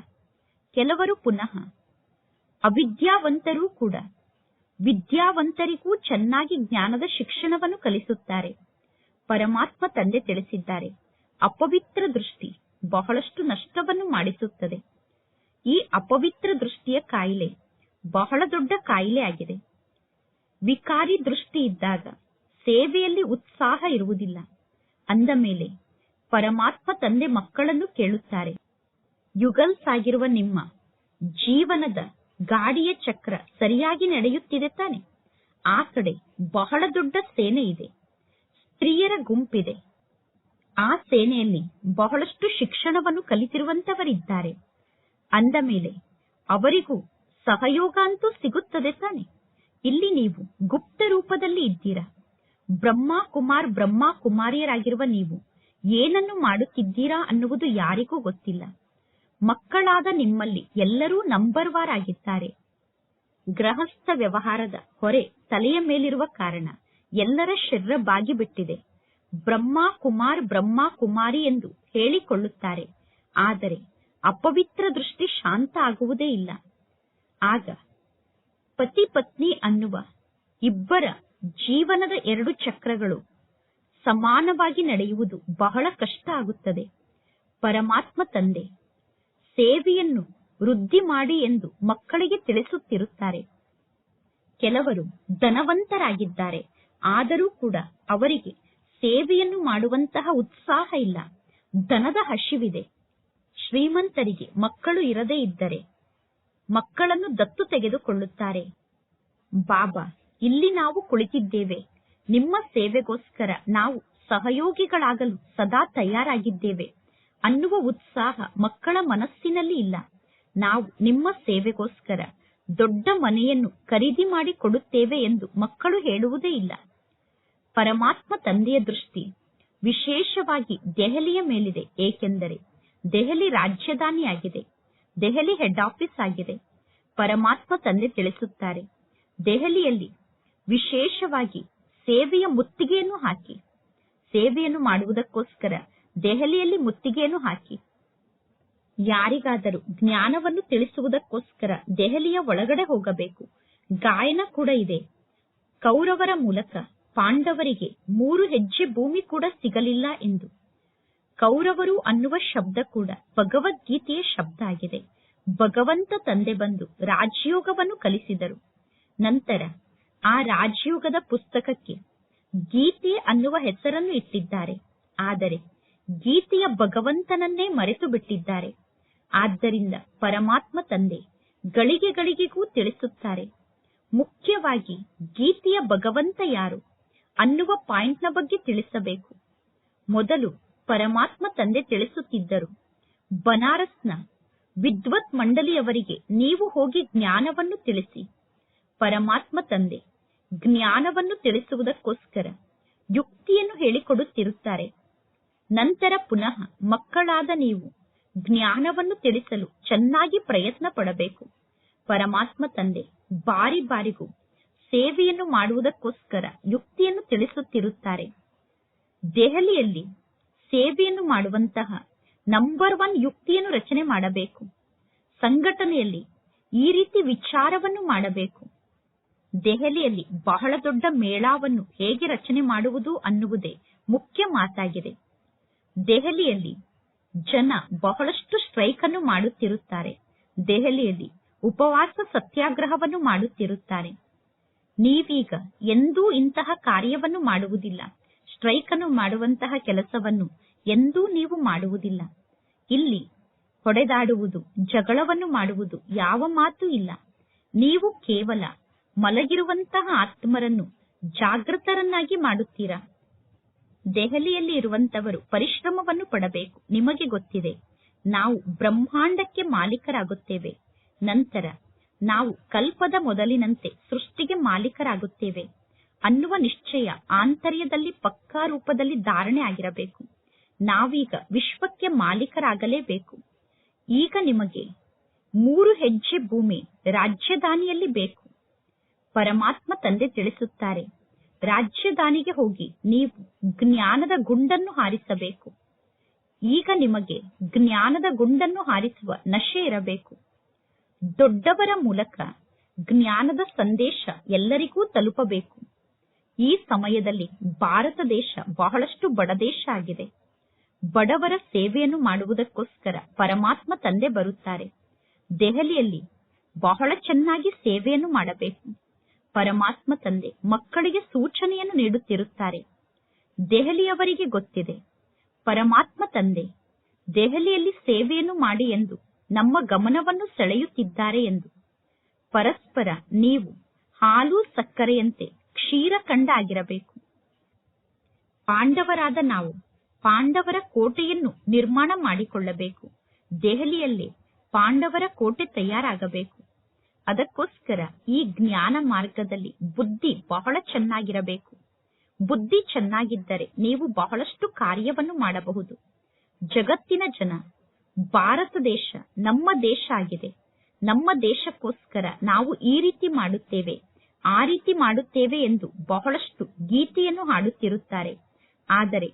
ಕೆಲವರು ಪುನಃ ಅವಿದ್ಯಾವಂತರೂ ಕೂಡ ವಿದ್ಯಾವಂತರಿಗೂ ಚೆನ್ನಾಗಿ ಜ್ಞಾನದ ಶಿಕ್ಷಣವನ್ನು ಕಲಿಸುತ್ತಾರೆ. ಪರಮಾತ್ಮ ತಂದೆ ತಿಳಿಸಿದ್ದಾರೆ. ಅಪವಿತ್ರ ದೃಷ್ಟಿ ಬಹಳಷ್ಟು ನಷ್ಟವನ್ನು ಮಾಡಿಸುತ್ತದೆ. ಈ ಅಪವಿತ್ರ ದೃಷ್ಟಿಯ ಕಾಯಿಲೆ ಬಹಳ ದೊಡ್ಡ ಕಾಯಿಲೆ ಆಗಿದೆ. ವಿಕಾರಿ ದೃಷ್ಟಿ ಇದ್ದಾಗ ಸೇವೆಯಲ್ಲಿ ಉತ್ಸಾಹ ಇರುವುದಿಲ್ಲ. ಅಂದ ಮೇಲೆ ಪರಮಾತ್ಮ ತಂದೆ ಮಕ್ಕಳನ್ನು ಕೇಳುತ್ತಾರೆ. ಯುಗಲ್ಸ್ ಆಗಿರುವ ನಿಮ್ಮ ಜೀವನದ ಗಾಡಿಯ ಚಕ್ರ ಸರಿಯಾಗಿ ನಡೆಯುತ್ತಿದೆ ತಾನೆ. ಆ ಕಡೆ ಬಹಳ ದೊಡ್ಡ ಸೇನೆ ಇದೆ. ಸ್ತ್ರೀಯರ ಗುಂಪಿದೆ. ಆ ಸೇನೆಯಲ್ಲಿ ಬಹಳಷ್ಟು ಶಿಕ್ಷಣವನ್ನು ಕಲಿತಿರುವಂತವರಿದ್ದಾರೆ. ಅಂದ ಮೇಲೆ ಅವರಿಗೂ ಸಹಯೋಗ ಅಂತೂ ಸಿಗುತ್ತದೆ ತಾನೆ. ಇಲ್ಲಿ ನೀವು ಗುಪ್ತ ರೂಪದಲ್ಲಿ ಇದ್ದೀರಾ? ಬ್ರಹ್ಮ ಕುಮಾರ್ ಬ್ರಹ್ಮ ಕುಮಾರಿಯರಾಗಿರುವ ನೀವು ಏನನ್ನು ಮಾಡುತ್ತಿದ್ದೀರಾ ಅನ್ನುವುದು ಯಾರಿಗೂ ಗೊತ್ತಿಲ್ಲ. ಮಕ್ಕಳಾದ ನಿಮ್ಮಲ್ಲಿ ಎಲ್ಲರೂ ನಂಬರ್ ವಾರ್ ಆಗಿದ್ದಾರೆ. ಗೃಹಸ್ಥ ವ್ಯವಹಾರದ ಹೊರೆ ತಲೆಯ ಮೇಲಿರುವ ಕಾರಣ ಎಲ್ಲರ ಶರೀರ ಬಾಗಿಬಿಟ್ಟಿದೆ ಬ್ರಹ್ಮ ಕುಮಾರ್ ಬ್ರಹ್ಮ ಕುಮಾರಿ ಎಂದು ಹೇಳಿಕೊಳ್ಳುತ್ತಾರೆ. ಆದರೆ ಅಪವಿತ್ರ ದೃಷ್ಟಿ ಶಾಂತ ಆಗುವುದೇ ಇಲ್ಲ. ಆಗ ಪತಿ ಪತ್ನಿ ಅನ್ನುವ ಇಬ್ಬರ ಜೀವನದ ಎರಡು ಚಕ್ರಗಳು ಸಮಾನವಾಗಿ ನಡೆಯುವುದು ಬಹಳ ಕಷ್ಟ ಆಗುತ್ತದೆ. ಪರಮಾತ್ಮ ತಂದೆ ಸೇವೆಯನ್ನು ವೃದ್ಧಿ ಮಾಡಿ ಎಂದು ಮಕ್ಕಳಿಗೆ ತಿಳಿಸುತ್ತಿರುತ್ತಾರೆ. ಕೆಲವರು ಧನವಂತರಾಗಿದ್ದಾರೆ, ಆದರೂ ಕೂಡ ಅವರಿಗೆ ಸೇವೆಯನ್ನು ಮಾಡುವಂತಹ ಉತ್ಸಾಹ ಇಲ್ಲ, ಧನದ ಹಸಿವಿದೆ ಶ್ರೀಮಂತರಿಗೆ ಮಕ್ಕಳು ಇರದೇ ಇದ್ದರೆ ಮಕ್ಕಳನ್ನು ದತ್ತು ತೆಗೆದುಕೊಳ್ಳುತ್ತಾರೆ. ಬಾಬಾ, ಇಲ್ಲಿ ನಾವು ಕುಳಿತಿದ್ದೇವೆ. ನಿಮ್ಮ ಸೇವೆಗೋಸ್ಕರ ನಾವು ಸಹಯೋಗಿಗಳಾಗಲು ಸದಾ ತಯಾರಾಗಿದ್ದೇವೆ. ಅನ್ನುವ ಉತ್ಸಾಹ ಮಕ್ಕಳ ಮನಸ್ಸಿನಲ್ಲಿ ಇಲ್ಲ. ನಾವು ನಿಮ್ಮ ಸೇವೆಗೋಸ್ಕರ ದೊಡ್ಡ ಮನೆಯನ್ನು ಖರೀದಿ ಮಾಡಿ ಕೊಡುತ್ತೇವೆ ಎಂದು ಮಕ್ಕಳು ಹೇಳುವುದೇ ಇಲ್ಲ. ಪರಮಾತ್ಮ ತಂದೆಯ ದೃಷ್ಟಿ ವಿಶೇಷವಾಗಿ ದೆಹಲಿಯ ಮೇಲಿದೆ, ಏಕೆಂದರೆ ದೆಹಲಿ ರಾಜಧಾನಿಯಾಗಿದೆ, ದೆಹಲಿ ಹೆಡ್ ಆಫೀಸ್ ಆಗಿದೆ. ಪರಮಾತ್ಮ ತಂದೆ ತಿಳಿಸುತ್ತಾರೆ, ದೆಹಲಿಯಲ್ಲಿ ವಿಶೇಷವಾಗಿ ಸೇವೆಯ ಮುತ್ತಿಗೆಯನ್ನು ಹಾಕಿ. ಸೇವೆಯನ್ನು ಮಾಡುವುದಕ್ಕೋಸ್ಕರ ದೆಹಲಿಯಲ್ಲಿ ಮುತ್ತಿಗೆಯನ್ನು ಹಾಕಿ. ಯಾರಿಗಾದರೂ ಜ್ಞಾನವನ್ನು ತಿಳಿಸುವುದಕ್ಕೋಸ್ಕರ ದೆಹಲಿಯ ಒಳಗಡೆ ಹೋಗಬೇಕು. ಗಾಯನ ಕೂಡ ಇದೆ. ಕೌರವರ ಮೂಲಕ ಪಾಂಡವರಿಗೆ ಮೂರು ಹೆಜ್ಜೆ ಭೂಮಿ ಕೂಡ ಸಿಗಲಿಲ್ಲ ಎಂದು. ಕೌರವರು ಅನ್ನುವ ಶಬ್ದ ಕೂಡ ಭಗವದ್ಗೀತೆಯ ಶಬ್ದ ಆಗಿದೆ. ಭಗವಂತ ತಂದೆ ಬಂದು ರಾಜಯೋಗವನ್ನು ಕಲಿಸಿದರು. ನಂತರ ಆ ರಾಜಯೋಗದ ಪುಸ್ತಕಕ್ಕೆ ಗೀತೆ ಅನ್ನುವ ಹೆಸರನ್ನು ಇಟ್ಟಿದ್ದಾರೆ. ಆದರೆ ಗೀತೆಯ ಭಗವಂತನನ್ನೇ ಮರೆತು ಬಿಟ್ಟಿದ್ದಾರೆ ಆದ್ದರಿಂದ ಪರಮಾತ್ಮ ತಂದೆ ಗಳಿಗೆ ಗಳಿಗೆಗೂ ತಿಳಿಸುತ್ತಾರೆ. ಮುಖ್ಯವಾಗಿ ಗೀತೆಯ ಭಗವಂತ ಯಾರು ಅನ್ನುವ ಪಾಯಿಂಟ್ನ ಬಗ್ಗೆ ತಿಳಿಸಬೇಕು. ಮೊದಲು ಪರಮಾತ್ಮ ತಂದೆ ತಿಳಿಸುತ್ತಿದ್ದರು. ಬನಾರಸ್ನ ವಿದ್ವತ್ ಮಂಡಳಿಯವರಿಗೆ ನೀವು ಹೋಗಿ ಜ್ಞಾನವನ್ನು ತಿಳಿಸಿ. ಪರಮಾತ್ಮ ತಂದೆ ಜ್ಞಾನವನ್ನು ತಿಳಿಸುವುದಕ್ಕೋಸ್ಕರ ಯುಕ್ತಿಯನ್ನು ಹೇಳಿಕೊಡುತ್ತಿರುತ್ತಾರೆ. ನಂತರ ಪುನಃ ಮಕ್ಕಳಾದ ನೀವು ಜ್ಞಾನವನ್ನು ತಿಳಿಸಲು ಚೆನ್ನಾಗಿ ಪ್ರಯತ್ನ ಪಡಬೇಕು. ಪರಮಾತ್ಮ ತಂದೆ, ಬಾರಿ ಬಾರಿಗೂ ಸೇವೆಯನ್ನು ಮಾಡುವುದಕ್ಕೋಸ್ಕರ ಯುಕ್ತಿಯನ್ನು ತಿಳಿಸುತ್ತಿರುತ್ತಾರೆ. ದೆಹಲಿಯಲ್ಲಿ ಸೇವೆಯನ್ನು ಮಾಡುವಂತಹ ನಂಬರ್ ಒನ್ ಯುಕ್ತಿಯನ್ನು ರಚನೆ ಮಾಡಬೇಕು. ಸಂಘಟನೆಯಲ್ಲಿ ಈ ರೀತಿ ವಿಚಾರವನ್ನು ಮಾಡಬೇಕು. ದೆಹಲಿಯಲ್ಲಿ ಬಹಳ ದೊಡ್ಡ ಮೇಳಾವನ್ನು ಹೇಗೆ ರಚನೆ ಮಾಡುವುದು ಅನ್ನುವುದೇ ಮುಖ್ಯ ಮಾತಾಗಿದೆ. ದೆಹಲಿಯಲ್ಲಿ ಜನ ಬಹಳಷ್ಟು ಸ್ಟ್ರೈಕ್ ಅನ್ನು ಮಾಡುತ್ತಿರುತ್ತಾರೆ. ದೆಹಲಿಯಲ್ಲಿ ಉಪವಾಸ ಸತ್ಯಾಗ್ರಹವನ್ನು ಮಾಡುತ್ತಿರುತ್ತಾರೆ. ನೀವೀಗ ಎಂದೂ ಇಂತಹ ಕಾರ್ಯವನ್ನು ಮಾಡುವುದಿಲ್ಲ. ಸ್ಟ್ರೈಕ್ ಅನ್ನು ಮಾಡುವಂತಹ ಕೆಲಸವನ್ನು ಎಂದೂ ನೀವು ಮಾಡುವುದಿಲ್ಲ. ಇಲ್ಲಿ ಹೊಡೆದಾಡುವುದು, ಜಗಳವನ್ನು ಮಾಡುವುದು ಯಾವ ಮಾತು ಇಲ್ಲ. ನೀವು ಕೇವಲ ಮಲಗಿರುವಂತಹ ಆತ್ಮರನ್ನು ಜಾಗೃತರನ್ನಾಗಿ ಮಾಡುತ್ತೀರಾ? ದೆಹಲಿಯಲ್ಲಿ ಇರುವಂತವರು ಪರಿಶ್ರಮವನ್ನು ಪಡಬೇಕು. ನಿಮಗೆ ಗೊತ್ತಿದೆ, ನಾವು ಬ್ರಹ್ಮಾಂಡಕ್ಕೆ ಮಾಲೀಕರಾಗುತ್ತೇವೆ. ನಂತರ ನಾವು ಕಲ್ಪದ ಮೊದಲಿನಂತೆ ಸೃಷ್ಟಿಗೆ ಮಾಲೀಕರಾಗುತ್ತೇವೆ. ಅನ್ನುವ ನಿಶ್ಚಯ ಆಂತರ್ಯದಲ್ಲಿ ಪಕ್ಕಾ ರೂಪದಲ್ಲಿ ಧಾರಣೆ ಆಗಿರಬೇಕು. ನಾವೀಗ ವಿಶ್ವಕ್ಕೆ ಮಾಲೀಕರಾಗಲೇಬೇಕು. ಈಗ ನಿಮಗೆ ಮೂರು ಹೆಜ್ಜೆ ಭೂಮಿ ರಾಜ್ಯಧಾನಿಯಲ್ಲಿ ಬೇಕು. ಪರಮಾತ್ಮ ತಂದೆ ತಿಳಿಸುತ್ತಾರೆ ರಾಜ್ಯಧಾನಿಗೆ ಹೋಗಿ ನೀವು ಜ್ಞಾನದ ಗುಂಡನ್ನು ಹಾರಿಸಬೇಕು. ಈಗ ನಿಮಗೆ ಜ್ಞಾನದ ಗುಂಡನ್ನು ಹಾರಿಸುವ ನಶೆ ಇರಬೇಕು. ದೊಡ್ಡವರ ಮೂಲಕ ಜ್ಞಾನದ ಸಂದೇಶ ಎಲ್ಲರಿಗೂ ತಲುಪಬೇಕು. ಈ ಸಮಯದಲ್ಲಿ ಭಾರತ ದೇಶ ಬಹಳಷ್ಟು ಬಡ ದೇಶ ಆಗಿದೆ. ಬಡವರ ಸೇವೆಯನ್ನು ಮಾಡುವುದಕ್ಕೋಸ್ಕರ ಪರಮಾತ್ಮ ತಂದೆ ಬರುತ್ತಾರೆ. ದೆಹಲಿಯಲ್ಲಿ ಬಹಳ ಚೆನ್ನಾಗಿ ಸೇವೆಯನ್ನು ಮಾಡಬೇಕು. ಪರಮಾತ್ಮ ತಂದೆ ಮಕ್ಕಳಿಗೆ ಸೂಚನೆಯನ್ನು ನೀಡುತ್ತಿರುತ್ತಾರೆ. ದೆಹಲಿಯವರಿಗೆ ಗೊತ್ತಿದೆ. ಪರಮಾತ್ಮ ತಂದೆ, ದೆಹಲಿಯಲ್ಲಿ ಸೇವೆಯನ್ನು ಮಾಡಿ ಎಂದು, ನಮ್ಮ ಗಮನವನ್ನು ಸೆಳೆಯುತ್ತಿದ್ದಾರೆ ಎಂದು. ಪರಸ್ಪರ ನೀವು ಹಾಲು ಸಕ್ಕರೆಯಂತೆ ಕ್ಷೀರಖಂಡ ಆಗಿರಬೇಕು ಪಾಂಡವರಾದ ನಾವು ಪಾಂಡವರ ಕೋಟೆಯನ್ನು ನಿರ್ಮಾಣ ಮಾಡಿಕೊಳ್ಳಬೇಕು. ದೆಹಲಿಯಲ್ಲೇ ಪಾಂಡವರ ಕೋಟೆ ತಯಾರಾಗಬೇಕು. ಅದಕ್ಕೋಸ್ಕರ ಈ ಜ್ಞಾನ ಮಾರ್ಗದಲ್ಲಿ ಬುದ್ಧಿ ಬಹಳ ಚೆನ್ನಾಗಿರಬೇಕು. ಬುದ್ಧಿ ಚೆನ್ನಾಗಿದ್ದರೆ ನೀವು ಬಹಳಷ್ಟು ಕಾರ್ಯವನ್ನು ಮಾಡಬಹುದು. ಜಗತ್ತಿನ ಜನ, ಭಾರತ ದೇಶ ನಮ್ಮ ದೇಶ ಆಗಿದೆ. ನಮ್ಮ ದೇಶಕ್ಕೋಸ್ಕರ ನಾವು ಈ ರೀತಿ ಮಾಡುತ್ತೇವೆ, ಆ ರೀತಿ ಮಾಡುತ್ತೇವೆ ಎಂದು ಬಹಳಷ್ಟು ಗೀತೆಯನ್ನು ಹಾಡುತ್ತಿರುತ್ತಾರೆ. ಆದರೆ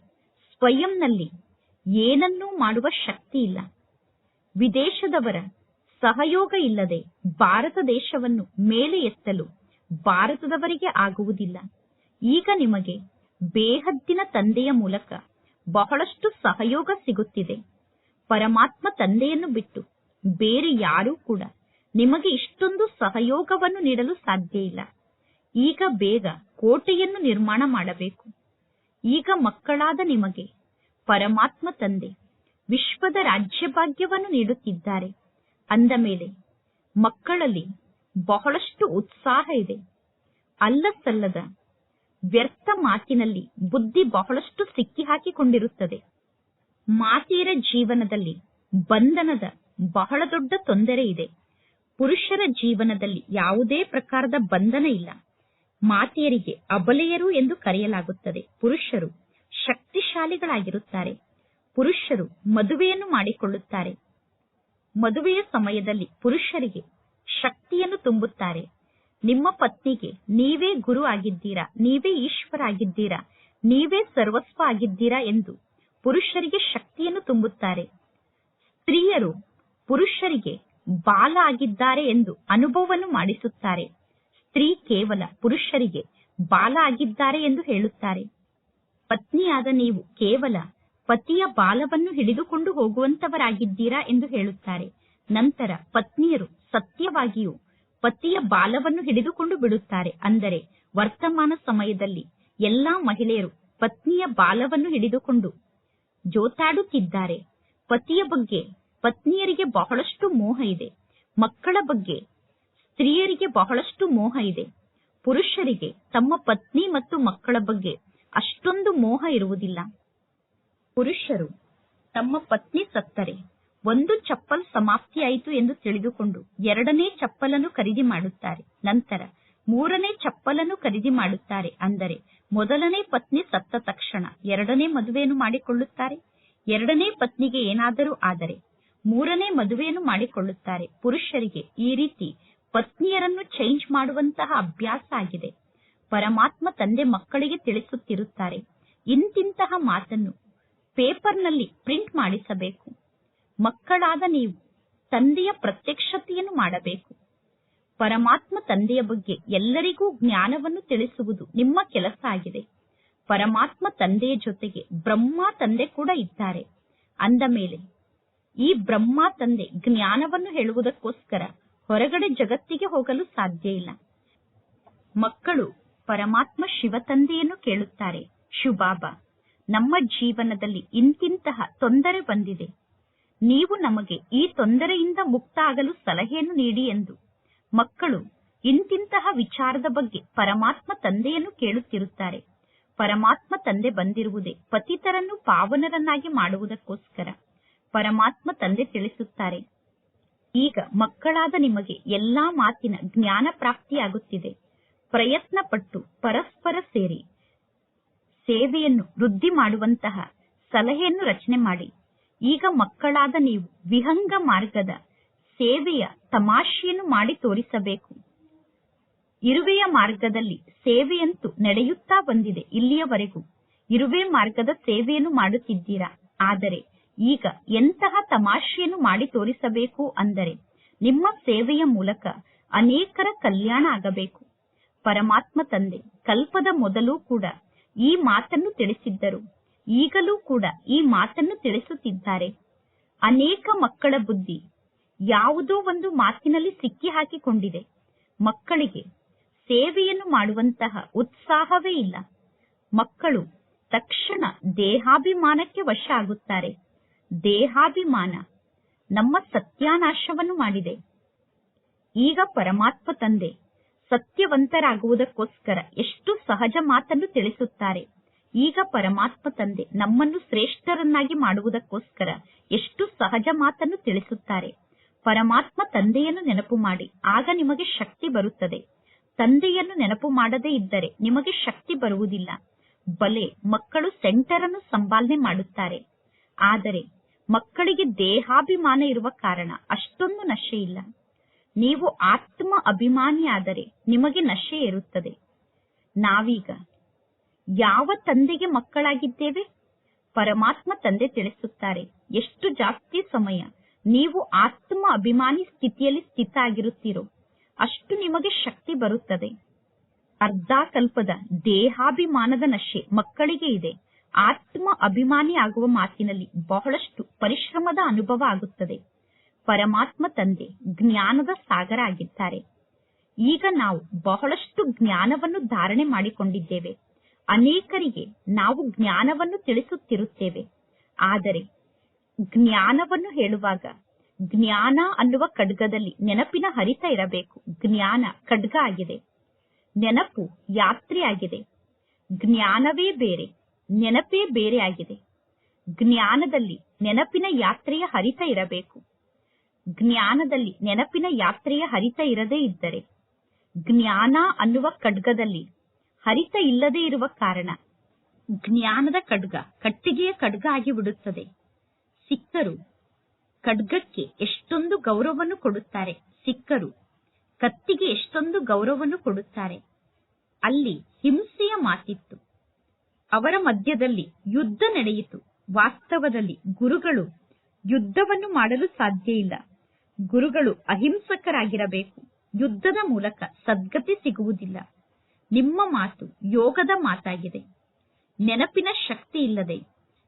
ಸ್ವಯಂನಲ್ಲಿ ಏನನ್ನೂ ಮಾಡುವ ಶಕ್ತಿ ಇಲ್ಲ. ವಿದೇಶದವರ ಸಹಯೋಗ ಇಲ್ಲದೆ ಭಾರತ ದೇಶವನ್ನು ಮೇಲೆ ಎತ್ತಲು ಭಾರತದವರಿಗೆ ಆಗುವುದಿಲ್ಲ. ಈಗ ನಿಮಗೆ ಬೇಹದ್ದಿನ ತಂದೆಯ ಮೂಲಕ ಬಹಳಷ್ಟು ಸಹಯೋಗ ಸಿಗುತ್ತಿದೆ. ಪರಮಾತ್ಮ ತಂದೆಯನ್ನು ಬಿಟ್ಟು ಬೇರೆ ಯಾರೂ ಕೂಡ ನಿಮಗೆ ಇಷ್ಟೊಂದು ಸಹಯೋಗವನ್ನು ನೀಡಲು ಸಾಧ್ಯ ಇಲ್ಲ. ಈಗ ಬೇಗ ಕೋಟೆಯನ್ನು ನಿರ್ಮಾಣ ಮಾಡಬೇಕು. ಈಗ ಮಕ್ಕಳಾದ ನಿಮಗೆ ಪರಮಾತ್ಮ ತಂದೆ ವಿಶ್ವದ ರಾಜ್ಯಭಾಗ್ಯವನ್ನು ನೀಡುತ್ತಿದ್ದಾರೆ. ಅಂದ ಮೇಲೆ ಮಕ್ಕಳಲ್ಲಿ ಬಹಳಷ್ಟು ಉತ್ಸಾಹ ಇದೆ. ಅಲ್ಲ ಸಲ್ಲದ ವ್ಯರ್ಥ ಮಾತಿನಲ್ಲಿ ಬುದ್ಧಿ ಬಹಳಷ್ಟು ಸಿಕ್ಕಿ ಹಾಕಿಕೊಂಡಿರುತ್ತದೆ. ಮಾತೆಯರ ಜೀವನದಲ್ಲಿ ಬಂಧನದ ಬಹಳ ದೊಡ್ಡ ತೊಂದರೆ ಇದೆ. ಪುರುಷರ ಜೀವನದಲ್ಲಿ ಯಾವುದೇ ಪ್ರಕಾರದ ಬಂಧನ ಇಲ್ಲ. ಮಾತೆಯರಿಗೆ ಅಬಲೆಯರು ಎಂದು ಕರೆಯಲಾಗುತ್ತದೆ. ಪುರುಷರು ಶಕ್ತಿಶಾಲಿಗಳಾಗಿರುತ್ತಾರೆ. ಪುರುಷರು ಮದುವೆಯನ್ನು ಮಾಡಿಕೊಳ್ಳುತ್ತಾರೆ. ಮದುವೆಯ ಸಮಯದಲ್ಲಿ ಪುರುಷರಿಗೆ ಶಕ್ತಿಯನ್ನು ತುಂಬುತ್ತಾರೆ. ನಿಮ್ಮ ಪತ್ನಿಗೆ ನೀವೇ ಗುರು ಆಗಿದ್ದೀರಾ? ನೀವೇ ಈಶ್ವರ ಆಗಿದ್ದೀರಾ? ನೀವೇ ಸರ್ವಸ್ವ ಆಗಿದ್ದೀರಾ ಎಂದು ಪುರುಷರಿಗೆ ಶಕ್ತಿಯನ್ನು ತುಂಬುತ್ತಾರೆ. ಸ್ತ್ರೀಯರು ಪುರುಷರಿಗೆ ಬಾಲ ಆಗಿದ್ದಾರೆ ಎಂದು ಅನುಭವವನ್ನು ಮಾಡಿಸುತ್ತಾರೆ. ಸ್ತ್ರೀ ಕೇವಲ ಪುರುಷರಿಗೆ ಬಾಲ ಆಗಿದ್ದಾರೆ ಎಂದು ಹೇಳುತ್ತಾರೆ. ಪತ್ನಿಯಾದ ನೀವು ಕೇವಲ ಪತಿಯ ಬಾಲವನ್ನು ಹಿಡಿದುಕೊಂಡು ಹೋಗುವಂತವರಾಗಿದ್ದೀರಾ ಎಂದು ಹೇಳುತ್ತಾರೆ. ನಂತರ ಪತ್ನಿಯರು ಸತ್ಯವಾಗಿಯೂ ಪತಿಯ ಬಾಲವನ್ನು ಹಿಡಿದುಕೊಂಡು ಬಿಡುತ್ತಾರೆ. ಅಂದರೆ ವರ್ತಮಾನ ಸಮಯದಲ್ಲಿ ಎಲ್ಲಾ ಮಹಿಳೆಯರು ಪತ್ನಿಯ ಬಾಲವನ್ನು ಹಿಡಿದುಕೊಂಡು ಜೋತಾಡುತ್ತಿದ್ದಾರೆ. ಪತಿಯ ಬಗ್ಗೆ ಪತ್ನಿಯರಿಗೆ ಬಹಳಷ್ಟು ಮೋಹ ಇದೆ. ಮಕ್ಕಳ ಬಗ್ಗೆ ಸ್ತ್ರೀಯರಿಗೆ ಬಹಳಷ್ಟು ಮೋಹ ಇದೆ. ಪುರುಷರಿಗೆ ತಮ್ಮ ಪತ್ನಿ ಮತ್ತು ಮಕ್ಕಳ ಬಗ್ಗೆ ಅಷ್ಟೊಂದು ಮೋಹ ಇರುವುದಿಲ್ಲ. ಪುರುಷರು, ತಮ್ಮ ಪತ್ನಿ ಸತ್ತರೆ. ಒಂದು ಚಪ್ಪಲ್ ಸಮಾಪ್ತಿಯಾಯಿತು ಎಂದು ತಿಳಿದುಕೊಂಡು ಎರಡನೇ ಚಪ್ಪಲನ್ನು ಖರೀದಿ ಮಾಡುತ್ತಾರೆ. ನಂತರ ಮೂರನೇ ಚಪ್ಪಲನ್ನು ಖರೀದಿ ಮಾಡುತ್ತಾರೆ. ಅಂದರೆ ಮೊದಲನೇ ಪತ್ನಿ ಸತ್ತ ತಕ್ಷಣ ಎರಡನೇ ಮದುವೆಯನ್ನು ಮಾಡಿಕೊಳ್ಳುತ್ತಾರೆ. ಎರಡನೇ ಪತ್ನಿಗೆ ಏನಾದರೂ ಆದರೆ ಮೂರನೇ ಮದುವೆಯನ್ನು ಮಾಡಿಕೊಳ್ಳುತ್ತಾರೆ. ಪುರುಷರಿಗೆ ಈ ರೀತಿ ಪತ್ನಿಯರನ್ನು ಚೇಂಜ್ ಮಾಡುವಂತಹ ಅಭ್ಯಾಸ ಆಗಿದೆ. ಪರಮಾತ್ಮ ತಂದೆ ಮಕ್ಕಳಿಗೆ ತಿಳಿಸುತ್ತಿರುತ್ತಾರೆ. ಇಂತಿಂತಹ ಮಾತನ್ನು ಪೇಪರ್ನಲ್ಲಿ ಪ್ರಿಂಟ್ ಮಾಡಿಸಬೇಕು. ಮಕ್ಕಳಾದ ನೀವು ತಂದೆಯ ಪ್ರತ್ಯಕ್ಷತೆಯನ್ನು ಮಾಡಬೇಕು. ಪರಮಾತ್ಮ ತಂದೆಯ ಬಗ್ಗೆ ಎಲ್ಲರಿಗೂ ಜ್ಞಾನವನ್ನು ತಿಳಿಸುವುದು ನಿಮ್ಮ ಕೆಲಸ ಆಗಿದೆ. ಪರಮಾತ್ಮ ತಂದೆಯ ಜೊತೆಗೆ ಬ್ರಹ್ಮ ತಂದೆ ಕೂಡ ಇದ್ದಾರೆ. ಅಂದ ಮೇಲೆ, ಈ ಬ್ರಹ್ಮ ತಂದೆ ಜ್ಞಾನವನ್ನು ಹೇಳುವುದಕ್ಕೋಸ್ಕರ ಹೊರಗಡೆ ಜಗತ್ತಿಗೆ ಹೋಗಲು ಸಾಧ್ಯ ಇಲ್ಲ. ಮಕ್ಕಳು ಪರಮಾತ್ಮ ಶಿವ ತಂದೆಯನ್ನು ಕೇಳುತ್ತಾರೆ. ಶುಭಾಬಾ ನಮ್ಮ ಜೀವನದಲ್ಲಿ ಇಂತಿಂತಹ ತೊಂದರೆ ಬಂದಿದೆ. ನೀವು ನಮಗೆ ಈ ತೊಂದರೆಯಿಂದ ಮುಕ್ತ ಆಗಲು ಸಲಹೆಯನ್ನು ನೀಡಿ ಎಂದು. ಮಕ್ಕಳು, ಇಂತಿಂತಹ ವಿಚಾರದ ಬಗ್ಗೆ ಪರಮಾತ್ಮ ತಂದೆಯನ್ನು ಕೇಳುತ್ತಿರುತ್ತಾರೆ. ಪರಮಾತ್ಮ ತಂದೆ ಬಂದಿರುವುದೇ ಪತಿತರನ್ನು ಪಾವನರನ್ನಾಗಿ ಮಾಡುವುದಕ್ಕೋಸ್ಕರ. ಪರಮಾತ್ಮ ತಂದೆ ತಿಳಿಸುತ್ತಾರೆ, ಈಗ ಮಕ್ಕಳಾದ ನಿಮಗೆ ಎಲ್ಲಾ ಮಾತಿನ ಜ್ಞಾನ ಪ್ರಾಪ್ತಿಯಾಗುತ್ತಿದೆ. ಪ್ರಯತ್ನ ಪಟ್ಟು ಪರಸ್ಪರ ಸೇರಿ ಸೇವೆಯನ್ನು ವೃದ್ಧಿ ಮಾಡುವಂತಹ ಸಲಹೆಯನ್ನು ರಚನೆ ಮಾಡಿ. ಈಗ ಮಕ್ಕಳಾದ ನೀವು ವಿಹಂಗ ಮಾರ್ಗದ ಸೇವೆಯ ತಮಾಷೆಯನ್ನು ಮಾಡಿ ತೋರಿಸಬೇಕು. ಇರುವೆಯ ಮಾರ್ಗದಲ್ಲಿ ಸೇವೆಯಂತೂ ನಡೆಯುತ್ತಾ ಬಂದಿದೆ ಇಲ್ಲಿಯವರೆಗೂ. ಇರುವೆ ಮಾರ್ಗದ ಸೇವೆಯನ್ನು ಮಾಡುತ್ತಿದ್ದೀರಾ? ಆದರೆ ಈಗ ಎಂತಹ ತಮಾಷೆಯನ್ನು ಮಾಡಿ ತೋರಿಸಬೇಕು ಅಂದರೆ ನಿಮ್ಮ ಸೇವೆಯ ಮೂಲಕ ಅನೇಕರ ಕಲ್ಯಾಣ ಆಗಬೇಕು. ಪರಮಾತ್ಮ ತಂದೆ ಕಲ್ಪದ ಮೊದಲು ಕೂಡ ಈ ಮಾತನ್ನು ತಿಳಿಸಿದ್ದರು. ಈಗಲೂ ಕೂಡ ಈ ಮಾತನ್ನು ತಿಳಿಸುತ್ತಿದ್ದಾರೆ. ಅನೇಕ ಮಕ್ಕಳ ಬುದ್ಧಿ ಯಾವುದೋ ಒಂದು ಮಾತಿನಲ್ಲಿ ಸಿಕ್ಕಿ ಹಾಕಿಕೊಂಡಿದೆ ಮಕ್ಕಳಿಗೆ ಸೇವೆಯನ್ನು ಮಾಡುವಂತಹ ಉತ್ಸಾಹವೇ ಇಲ್ಲ. ಮಕ್ಕಳು ತಕ್ಷಣ ದೇಹಾಭಿಮಾನಕ್ಕೆ ವಶ ಆಗುತ್ತಾರೆ. ದೇಹಾಭಿಮಾನ ನಮ್ಮ ಸತ್ಯಾನಾಶವನ್ನು ಮಾಡಿದೆ. ಈಗ ಪರಮಾತ್ಮ ತಂದೆ ಸತ್ಯವಂತರಾಗುವುದಕ್ಕೋಸ್ಕರ ಎಷ್ಟು ಸಹಜ ಮಾತನ್ನು ತಿಳಿಸುತ್ತಾರೆ. ಈಗ ಪರಮಾತ್ಮ ತಂದೆ ನಮ್ಮನ್ನು ಶ್ರೇಷ್ಠರನ್ನಾಗಿ ಮಾಡುವುದಕ್ಕೋಸ್ಕರ ಎಷ್ಟು ಸಹಜ ಮಾತನ್ನು ತಿಳಿಸುತ್ತಾರೆ. ಪರಮಾತ್ಮ ತಂದೆಯನ್ನು ನೆನಪು ಮಾಡಿ, ಆಗ ನಿಮಗೆ ಶಕ್ತಿ ಬರುತ್ತದೆ. ತಂದೆಯನ್ನು ನೆನಪು ಮಾಡದೇ ಇದ್ದರೆ ನಿಮಗೆ ಶಕ್ತಿ ಬರುವುದಿಲ್ಲ. ಬಲೆ ಮಕ್ಕಳು ಸೆಂಟರ್ ಅನ್ನು ಸಂಪಾಲನೆ ಮಾಡುತ್ತಾರೆ. ಆದರೆ ಮಕ್ಕಳಿಗೆ ದೇಹಾಭಿಮಾನ ಇರುವ ಕಾರಣ ಅಷ್ಟೊಂದು ನಶೆ ಇಲ್ಲ ನೀವು ಆತ್ಮ ಅಭಿಮಾನಿಯಾದರೆ ನಿಮಗೆ ನಶೆ ಇರುತ್ತದೆ ನಾವೀಗ ಯಾವ ತಂದೆಗೆ ಮಕ್ಕಳಾಗಿದ್ದೇವೆ? ಪರಮಾತ್ಮ ತಂದೆ ತಿಳಿಸುತ್ತಾರೆ, ಎಷ್ಟು ಜಾಸ್ತಿ ಸಮಯ ನೀವು ಆತ್ಮ ಅಭಿಮಾನಿ ಸ್ಥಿತಿಯಲ್ಲಿ ಸ್ಥಿತ ಆಗಿರುತ್ತೀರೋ ಅಷ್ಟು ನಿಮಗೆ ಶಕ್ತಿ ಬರುತ್ತದೆ. ಅರ್ಧ ಕಲ್ಪದ ದೇಹಾಭಿಮಾನದ ನಶೆ ಮಕ್ಕಳಿಗೆ ಇದೆ. ಆತ್ಮ ಅಭಿಮಾನಿ ಆಗುವ ಮಾತಿನಲ್ಲಿ ಬಹಳಷ್ಟು ಪರಿಶ್ರಮದ ಅನುಭವ ಆಗುತ್ತದೆ. ಪರಮಾತ್ಮ ತಂದೆ ಜ್ಞಾನದ ಸಾಗರ ಆಗಿದ್ದಾರೆ ಈಗ ನಾವು ಬಹಳಷ್ಟು ಜ್ಞಾನವನ್ನು ಧಾರಣೆ ಮಾಡಿಕೊಂಡಿದ್ದೇವೆ. ಅನೇಕರಿಗೆ ನಾವು ಜ್ಞಾನವನ್ನು ತಿಳಿಸುತ್ತಿರುತ್ತೇವೆ. ಆದರೆ ಜ್ಞಾನವನ್ನು ಹೇಳುವಾಗ ಜ್ಞಾನ ಅನ್ನುವ ಖಡ್ಗದಲ್ಲಿ ನೆನಪಿನ ಹರಿತ ಇರಬೇಕು. ಜ್ಞಾನ ಖಡ್ಗ ಆಗಿದೆ. ನೆನಪು ಯಾತ್ರೆಯಾಗಿದೆ ಜ್ಞಾನವೇ ಬೇರೆ, ನೆನಪೇ ಬೇರೆ ಆಗಿದೆ. ಜ್ಞಾನದಲ್ಲಿ ನೆನಪಿನ ಯಾತ್ರೆಯ ಹರಿತ ಇರಬೇಕು. ಜ್ಞಾನದಲ್ಲಿ, ನೆನಪಿನ ಯಾತ್ರೆಯ ಹರಿತ ಇರದೇ ಇದ್ದರೆ, ಜ್ಞಾನ ಅನ್ನುವ ಖಡ್ಗದಲ್ಲಿ, ಹರಿತ ಇಲ್ಲದೆ ಇರುವ ಕಾರಣ, ಜ್ಞಾನದ ಖಡ್ಗ, ಕಟ್ಟಿಗೆಯ ಖಡ್ಗ ಆಗಿಬಿಡುತ್ತದೆ. ಸಿಕ್ಕರು ಖಡ್ಗಕ್ಕೆ ಎಷ್ಟೊಂದು ಗೌರವವನ್ನು ಕೊಡುತ್ತಾರೆ. ಸಿಕ್ಕರು ಕತ್ತಿಗೆ ಎಷ್ಟೊಂದು ಗೌರವವನ್ನು ಕೊಡುತ್ತಾರೆ. ಅಲ್ಲಿ ಹಿಂಸೆಯ ಮಾತಿತ್ತು. ಅವರ ಮಧ್ಯದಲ್ಲಿ ಯುದ್ಧ ನಡೆಯಿತು. ವಾಸ್ತವದಲ್ಲಿ ಗುರುಗಳು ಯುದ್ಧವನ್ನು ಮಾಡಲು ಸಾಧ್ಯ ಇಲ್ಲ. ಗುರುಗಳು ಅಹಿಂಸಕರಾಗಿರಬೇಕು. ಯುದ್ಧದ ಮೂಲಕ ಸದ್ಗತಿ ಸಿಗುವುದಿಲ್ಲ. ನಿಮ್ಮ ಮಾತು ಯೋಗದ ಮಾತಾಗಿದೆ. ನೆನಪಿನ ಶಕ್ತಿ ಇಲ್ಲದೆ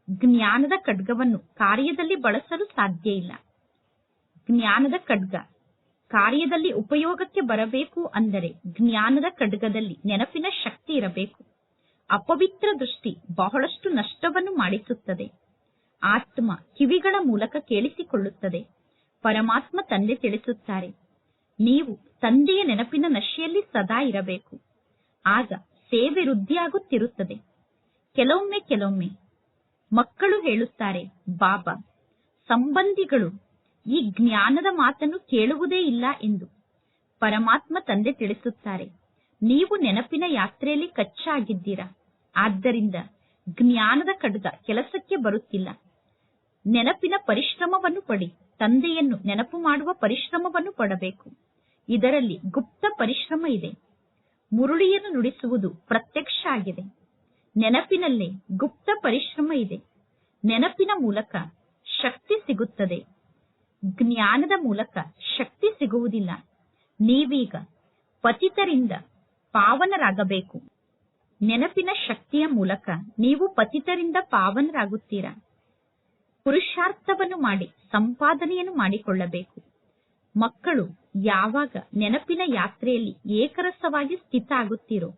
ಜ್ಞಾನದ ಖಡ್ಗವನ್ನು ಕಾರ್ಯದಲ್ಲಿ ಬಳಸಲು ಸಾಧ್ಯ ಇಲ್ಲ. ಜ್ಞಾನದ ಖಡ್ಗ ಕಾರ್ಯದಲ್ಲಿ ಉಪಯೋಗಕ್ಕೆ ಬರಬೇಕು ಅಂದರೆ ಜ್ಞಾನದ ಖಡ್ಗದಲ್ಲಿ ನೆನಪಿನ ಶಕ್ತಿ ಇರಬೇಕು. ಅಪವಿತ್ರ ದೃಷ್ಟಿ ಬಹಳಷ್ಟು ನಷ್ಟವನ್ನು ಮಾಡಿಸುತ್ತದೆ. ಆತ್ಮ ಕಿವಿಗಳ ಮೂಲಕ ಕೇಳಿಸಿಕೊಳ್ಳುತ್ತದೆ. ಪರಮಾತ್ಮ ತಂದೆ ತಿಳಿಸುತ್ತಾರೆ. ನೀವು ತಂದೆಯ ನೆನಪಿನ ನಶೆಯಲ್ಲಿ ಸದಾ ಇರಬೇಕು. ಆಗ ಸೇವೆ ವೃದ್ಧಿಯಾಗುತ್ತಿರುತ್ತದೆ. ಕೆಲವೊಮ್ಮೆ ಕೆಲವೊಮ್ಮೆ ಮಕ್ಕಳು ಹೇಳುತ್ತಾರೆ, ಬಾಬಾ, ಸಂಬಂಧಿಗಳು ಈ ಜ್ಞಾನದ ಮಾತನ್ನು ಕೇಳುವುದೇ ಇಲ್ಲ ಎಂದು. ಪರಮಾತ್ಮ ತಂದೆ ತಿಳಿಸುತ್ತಾರೆ, ನೀವು ನೆನಪಿನ ಯಾತ್ರೆಯಲ್ಲಿ ಕಚ್ಚಾಗಿದ್ದೀರಾ. ಆದ್ದರಿಂದ ಜ್ಞಾನದ ಕಡತ ಕೆಲಸಕ್ಕೆ ಬರುತ್ತಿಲ್ಲ. ನೆನಪಿನ ಪರಿಶ್ರಮವನ್ನು ಪಡಿ. ತಂದೆಯನ್ನು ನೆನಪು ಮಾಡುವ ಪರಿಶ್ರಮವನ್ನು ಪಡಬೇಕು. ಇದರಲ್ಲಿ ಗುಪ್ತ ಪರಿಶ್ರಮ ಇದೆ. ಮುರುಳಿಯನ್ನು ನುಡಿಸುವುದು ಪ್ರತ್ಯಕ್ಷ ಆಗಿದೆ. ನೆನಪಿನಲ್ಲೇ ಗುಪ್ತ ಪರಿಶ್ರಮ ಇದೆ. ನೆನಪಿನ ಮೂಲಕ ಶಕ್ತಿ ಸಿಗುತ್ತದೆ. ಜ್ಞಾನದ ಮೂಲಕ ಶಕ್ತಿ ಸಿಗುವುದಿಲ್ಲ. ನೀವೀಗ ಪತಿತರಿಂದ ಪಾವನರಾಗಬೇಕು. ನೆನಪಿನ ಶಕ್ತಿಯ ಮೂಲಕ ನೀವು ಪತಿತರಿಂದ ಪಾವನರಾಗುತ್ತೀರಾ? ಪುರುಷಾರ್ಥವನ್ನು ಮಾಡಿ, ಸಂಪಾದನೆಯನ್ನು ಮಾಡಿಕೊಳ್ಳಬೇಕು. ಮಕ್ಕಳು ಯಾವಾಗ ನೆನಪಿನ ಯಾತ್ರೆಯಲ್ಲಿ ಏಕರಸವಾಗಿ ಸ್ಥಿತ ಆಗುತ್ತೀರೋ,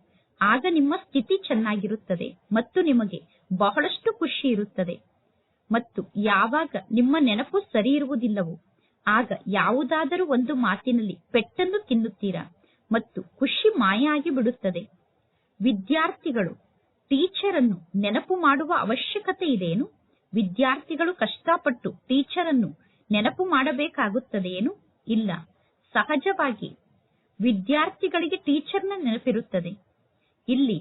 ಆಗ ನಿಮ್ಮ ಸ್ಥಿತಿ ಚೆನ್ನಾಗಿರುತ್ತದೆ ಮತ್ತು ನಿಮಗೆ ಬಹಳಷ್ಟು ಖುಷಿ ಇರುತ್ತದೆ. ಮತ್ತು ಯಾವಾಗ ನಿಮ್ಮ ನೆನಪು ಸರಿ ಇರುವುದಿಲ್ಲವೋ, ಆಗ ಯಾವುದಾದರೂ ಒಂದು ಮಾತಿನಲ್ಲಿ ಪೆಟ್ಟನ್ನು ತಿನ್ನುತ್ತೀರಾ ಮತ್ತು ಖುಷಿ ಮಾಯ ಆಗಿ ಬಿಡುತ್ತದೆ. ವಿದ್ಯಾರ್ಥಿಗಳು ಟೀಚರ್ ಅನ್ನು ನೆನಪು ಮಾಡುವ ಅವಶ್ಯಕತೆ ಇದೆಯೇನು? ವಿದ್ಯಾರ್ಥಿಗಳು ಕಷ್ಟಪಟ್ಟು ಟೀಚರ್ ಅನ್ನು ನೆನಪು ಮಾಡಬೇಕಾಗುತ್ತದೆಯೇನು ಇಲ್ಲ. ಸಹಜವಾಗಿ ವಿದ್ಯಾರ್ಥಿಗಳಿಗೆ ಟೀಚರ್ನ ನೆನಪಿರುತ್ತದೆ. ಇಲ್ಲಿ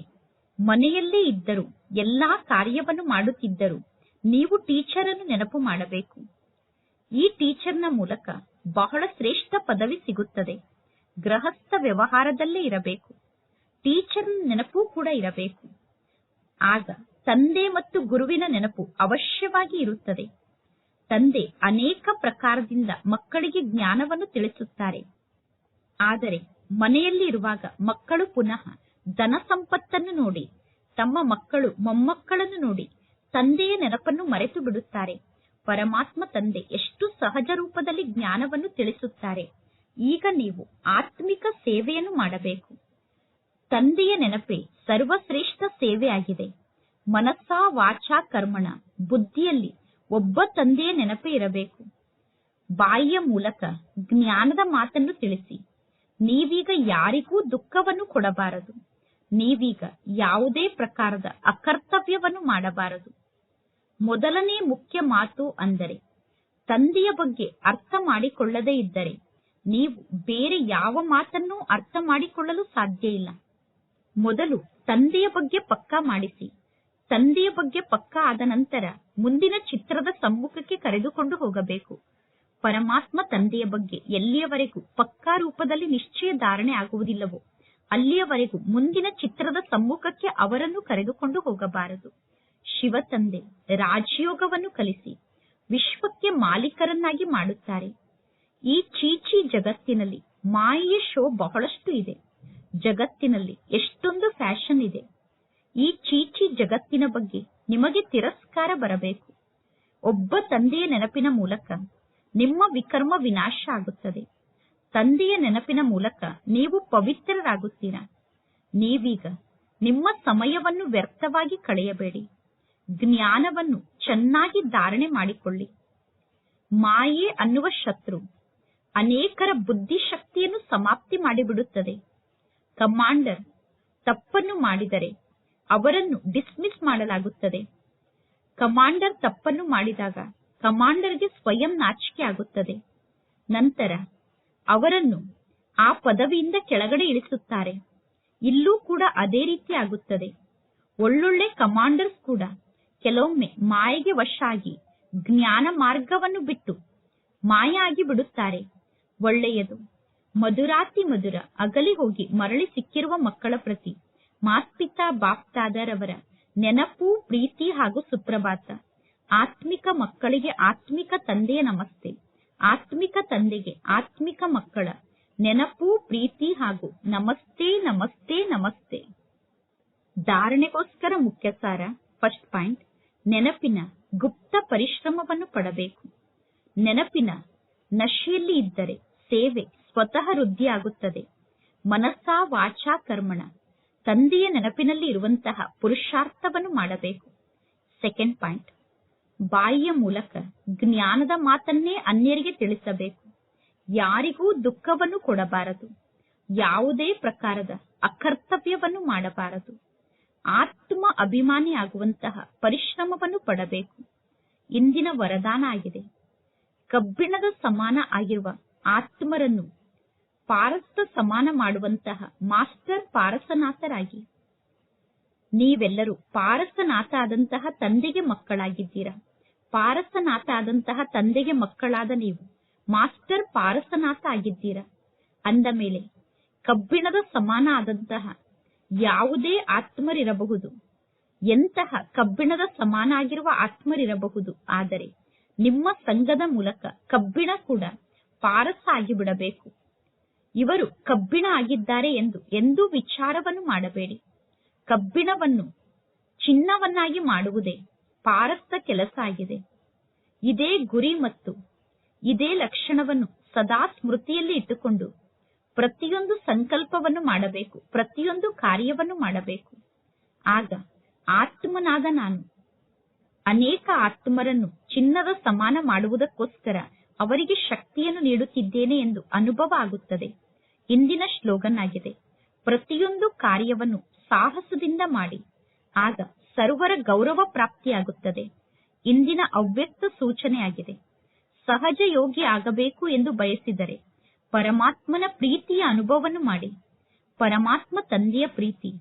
ಮನೆಯಲ್ಲೇ ಇದ್ದರು ಎಲ್ಲಾ ಕಾರ್ಯವನ್ನು ಮಾಡುತ್ತಿದ್ದರು ನೀವು ಟೀಚರ್ ಅನ್ನು ನೆನಪು ಮಾಡಬೇಕು. ಈ ಟೀಚರ್ನ ಮೂಲಕ ಬಹಳ ಶ್ರೇಷ್ಠ ಪದವಿ ಸಿಗುತ್ತದೆ. ಗೃಹಸ್ಥ ವ್ಯವಹಾರದಲ್ಲೇ ಇರಬೇಕು. ಟೀಚರ್ನ ನೆನಪು ಕೂಡ ಇರಬೇಕು. ಆಗ ತಂದೆ ಮತ್ತು ಗುರುವಿನ ನೆನಪು ಅವಶ್ಯವಾಗಿ ಇರುತ್ತದೆ. ತಂದೆ ಅನೇಕ ಪ್ರಕಾರದಿಂದ ಮಕ್ಕಳಿಗೆ ಜ್ಞಾನವನ್ನು ತಿಳಿಸುತ್ತಾರೆ. ಆದರೆ ಮನೆಯಲ್ಲಿ ಇರುವಾಗ ಮಕ್ಕಳು ಪುನಃ ಧನ ಸಂಪತ್ತನ್ನು ನೋಡಿ, ತಮ್ಮ ಮಕ್ಕಳು ಮೊಮ್ಮಕ್ಕಳನ್ನು ನೋಡಿ ತಂದೆಯ ನೆನಪನ್ನು ಮರೆತು ಬಿಡುತ್ತಾರೆ. ಪರಮಾತ್ಮ ತಂದೆ ಎಷ್ಟು ಸಹಜ ರೂಪದಲ್ಲಿ ಜ್ಞಾನವನ್ನು ತಿಳಿಸುತ್ತಾರೆ. ಈಗ ನೀವು ಆತ್ಮಿಕ ಸೇವೆಯನ್ನು ಮಾಡಬೇಕು. ತಂದೆಯ ನೆನಪೇ ಸರ್ವಶ್ರೇಷ್ಠ ಸೇವೆಯಾಗಿದೆ. ಮನಸ್ಸ ವಾಚಾ ಕರ್ಮಣ, ಬುದ್ಧಿಯಲ್ಲಿ ಒಬ್ಬ ತಂದೆಯ ನೆನಪು ಇರಬೇಕು. ಬಾಯಿಯ ಮೂಲಕ ಜ್ಞಾನದ ಮಾತನ್ನು ತಿಳಿಸಿ. ನೀವೀಗ ಯಾರಿಗೂ ದುಃಖವನ್ನು ಕೊಡಬಾರದು. ನೀವೀಗ ಯಾವುದೇ ಪ್ರಕಾರದ ಅಕರ್ತವ್ಯವನ್ನು ಮಾಡಬಾರದು. ಮೊದಲನೇ ಮುಖ್ಯ ಮಾತು ಅಂದರೆ, ತಂದೆಯ ಬಗ್ಗೆ ಅರ್ಥ ಮಾಡಿಕೊಳ್ಳದೇ ಇದ್ದರೆ ನೀವು ಬೇರೆ ಯಾವ ಮಾತನ್ನೂ ಅರ್ಥ ಮಾಡಿಕೊಳ್ಳಲು ಸಾಧ್ಯ ಇಲ್ಲ. ಮೊದಲು ತಂದೆಯ ಬಗ್ಗೆ ಪಕ್ಕಾ ಮಾಡಿಸಿ. ತಂದೆಯ ಬಗ್ಗೆ ಪಕ್ಕ ಆದ ನಂತರ ಮುಂದಿನ ಚಿತ್ರದ ಸಮ್ಮುಖಕ್ಕೆ ಕರೆದುಕೊಂಡು ಹೋಗಬೇಕು. ಪರಮಾತ್ಮ ತಂದೆಯ ಬಗ್ಗೆ ಎಲ್ಲಿಯವರೆಗೂ ಪಕ್ಕಾ ರೂಪದಲ್ಲಿ ನಿಶ್ಚಯ ಧಾರಣೆ ಆಗುವುದಿಲ್ಲವೋ, ಅಲ್ಲಿಯವರೆಗೂ ಮುಂದಿನ ಚಿತ್ರದ ಸಮ್ಮುಖಕ್ಕೆ ಅವರನ್ನು ಕರೆದುಕೊಂಡು ಹೋಗಬಾರದು. ಶಿವ ತಂದೆ ರಾಜಯೋಗವನ್ನು ಕಲಿಸಿ ವಿಶ್ವಕ್ಕೆ ಮಾಲೀಕರನ್ನಾಗಿ ಮಾಡುತ್ತಾರೆ. ಈ ಚೀಚಿ ಜಗತ್ತಿನಲ್ಲಿ ಮಾಯೆಯ ಶೋ ಬಹಳಷ್ಟು ಇದೆ. ಜಗತ್ತಿನಲ್ಲಿ ಎಷ್ಟೊಂದು ಫ್ಯಾಷನ್ ಇದೆ. ಈ ಚೀಚಿ ಜಗತ್ತಿನ ಬಗ್ಗೆ ನಿಮಗೆ ತಿರಸ್ಕಾರ ಬರಬೇಕು. ಒಬ್ಬ ತಂದೆಯ ನೆನಪಿನ ಮೂಲಕ ನಿಮ್ಮ ವಿಕರ್ಮ ವಿನಾಶ ಆಗುತ್ತದೆ. ತಂದೆಯ ನೆನಪಿನ ಮೂಲಕ ನೀವು ಪವಿತ್ರರಾಗುತ್ತೀರಾ? ನೀವೀಗ ನಿಮ್ಮ ಸಮಯವನ್ನು ವ್ಯರ್ಥವಾಗಿ ಕಳೆಯಬೇಡಿ. ಜ್ಞಾನವನ್ನು ಚೆನ್ನಾಗಿ ಧಾರಣೆ ಮಾಡಿಕೊಳ್ಳಿ. ಮಾಯೆ ಅನ್ನುವ ಶತ್ರು ಅನೇಕರ ಬುದ್ಧಿಶಕ್ತಿಯನ್ನು ಸಮಾಪ್ತಿ ಮಾಡಿಬಿಡುತ್ತದೆ. ಕಮಾಂಡರ್ ತಪ್ಪನ್ನು ಮಾಡಿದರೆ ಅವರನ್ನು ಡಿಸ್ಮಿಸ್ ಮಾಡಲಾಗುತ್ತದೆ. ಕಮಾಂಡರ್ ತಪ್ಪನ್ನು ಮಾಡಿದಾಗ ಕಮಾಂಡರ್ಗೆ ಸ್ವಯಂ ನಾಚಿಕೆ ಆಗುತ್ತದೆ. ನಂತರ ಅವರನ್ನು ಆ ಪದವಿಯಿಂದ ಕೆಳಗಡೆ ಇಳಿಸುತ್ತಾರೆ. ಇಲ್ಲೂ ಕೂಡ ಅದೇ ರೀತಿ ಆಗುತ್ತದೆ. ಒಳ್ಳೊಳ್ಳೆ ಕಮಾಂಡರ್ಸ್ ಕೂಡ ಕೆಲವೊಮ್ಮೆ ಮಾಯೆಗೆ ವಶ ಆಗಿ ಜ್ಞಾನ ಮಾರ್ಗವನ್ನು ಬಿಟ್ಟು ಮಾಯ ಆಗಿ ಬಿಡುತ್ತಾರೆ. ಒಳ್ಳೆಯದು. ಮಧುರಾತಿ ಮಧುರ ಅಗಲಿ ಹೋಗಿ ಮರಳಿ ಸಿಕ್ಕಿರುವ ಮಕ್ಕಳ ಪ್ರತಿ ಮಾಸ್ಪಿತಾ ಬಾಪ್ದಾದರವರ ನೆನಪು, ಪ್ರೀತಿ ಹಾಗೂ ಸುಪ್ರಭಾತ. ಆತ್ಮಿಕ ಮಕ್ಕಳಿಗೆ ಆತ್ಮಿಕ ತಂದೆಯ ನಮಸ್ತೆ. ಆತ್ಮಿಕ ತಂದೆಗೆ ಆತ್ಮಿಕ ಮಕ್ಕಳ ನೆನಪು, ಪ್ರೀತಿ ಹಾಗೂ ನಮಸ್ತೆ ನಮಸ್ತೆ ನಮಸ್ತೆ. ಧಾರಣೆಗೋಸ್ಕರ ಮುಖ್ಯ ಸಾರ ಫಸ್ಟ್ ಪಾಯಿಂಟ್ ನೆನಪಿನ ಗುಪ್ತ ಪರಿಶ್ರಮವನ್ನು ಪಡಬೇಕು. ನೆನಪಿನ ನಶೆಯಲ್ಲಿ ಇದ್ದರೆ ಸೇವೆ ಸ್ವತಃ ವೃದ್ಧಿಯಾಗುತ್ತದೆ. ಮನಸ್ಸಾ ವಾಚಾ ಕರ್ಮಣ. ತಂದೆಯ ನೆನಪಿನಲ್ಲಿ ಇರುವಂತಹ ಪುರುಷಾರ್ಥವನ್ನು ಮಾಡಬೇಕು. ಸೆಕೆಂಡ್ ಪಾಯಿಂಟ್ ಬಾಯಿಯ ಮೂಲಕ ಜ್ಞಾನದ ಮಾತನ್ನೇ ಅನ್ಯರಿಗೆ ತಿಳಿಸಬೇಕು. ಯಾರಿಗೂ ದುಃಖವನ್ನು ಕೊಡಬಾರದು. ಯಾವುದೇ ಪ್ರಕಾರದ ಅಕರ್ತವ್ಯವನ್ನು ಮಾಡಬಾರದು. ಆತ್ಮ ಅಭಿಮಾನಿಯಾಗುವಂತಹ ಪರಿಶ್ರಮವನ್ನು ಪಡಬೇಕು. ಇಂದಿನ ವರದಾನ ಆಗಿದೆ. ಕಬ್ಬಿಣದ ಸಮಾನ ಆಗಿರುವ ಆತ್ಮರನ್ನು ಪಾರಸ್ತ ಸಮಾನ ಮಾಡುವಂತಹ ಮಾಸ್ಟರ್ ಪಾರಸನಾಥರಾಗಿ. ನೀವೆಲ್ಲರೂ ಪಾರಸನಾಥ ಆದಂತಹ ತಂದೆಗೆ ಮಕ್ಕಳಾಗಿದ್ದೀರಾ? ಪಾರಸನಾಥ ಆದಂತಹ ತಂದೆಗೆ ಮಕ್ಕಳಾದ ನೀವು ಮಾಸ್ಟರ್ ಪಾರಸನಾಥ ಆಗಿದ್ದೀರಾ? ಅಂದ ಮೇಲೆ ಕಬ್ಬಿಣದ ಸಮಾನ ಆದಂತಹ ಯಾವುದೇ ಆತ್ಮರಿರಬಹುದು. ಎಂತಹ ಕಬ್ಬಿಣದ ಸಮಾನ ಆಗಿರುವ ಆತ್ಮರಿರಬಹುದು. ಆದರೆ ನಿಮ್ಮ ಸಂಘದ ಮೂಲಕ ಕಬ್ಬಿಣ ಕೂಡ ಪಾರಸ ಆಗಿಬಿಡಬೇಕು ಇವರು ಕಬ್ಬಿಣ ಆಗಿದ್ದಾರೆ ಎಂದು ಎಂದೂ ವಿಚಾರವನ್ನು ಮಾಡಬೇಡಿ. ಕಬ್ಬಿಣವನ್ನು ಚಿನ್ನವನ್ನಾಗಿ ಮಾಡುವುದೇ ಪಾರಸ್ತ ಕೆಲಸ ಆಗಿದೆ ಇದೇ ಗುರಿ ಮತ್ತು ಇದೇ ಲಕ್ಷಣವನ್ನು ಸದಾ ಸ್ಮೃತಿಯಲ್ಲಿ ಇಟ್ಟುಕೊಂಡು ಪ್ರತಿಯೊಂದು ಸಂಕಲ್ಪವನ್ನು ಮಾಡಬೇಕು, ಪ್ರತಿಯೊಂದು ಕಾರ್ಯವನ್ನು ಮಾಡಬೇಕು. ಆಗ ಆತ್ಮನಾದ ನಾನು ಅನೇಕ ಆತ್ಮರನ್ನು ಚಿನ್ನದ ಸಮಾನ ಮಾಡುವುದಕ್ಕೋಸ್ಕರ ಅವರಿಗೆ ಶಕ್ತಿಯನ್ನು ನೀಡುತ್ತಿದ್ದೇನೆ ಎಂದು ಅನುಭವ ಆಗುತ್ತದೆ. ಇಂದಿನ ಶ್ಲೋಗನ್ ಆಗಿದೆ. ಪ್ರತಿಯೊಂದು ಕಾರ್ಯವನ್ನು ಸಾಹಸದಿಂದ ಮಾಡಿ, ಆಗ ಸರ್ವರ ಗೌರವ ಪ್ರಾಪ್ತಿಯಾಗುತ್ತದೆ. ಇಂದಿನ ಅವ್ಯಕ್ತ ಸೂಚನೆಯಾಗಿದೆ. ಸಹಜ ಯೋಗಿ ಆಗಬೇಕು ಎಂದು ಬಯಸಿದರೆ ಪರಮಾತ್ಮನ ಪ್ರೀತಿಯ ಅನುಭವವನ್ನು ಮಾಡಿ. ಪರಮಾತ್ಮ ತಂದೆಯ ಪ್ರೀತಿ.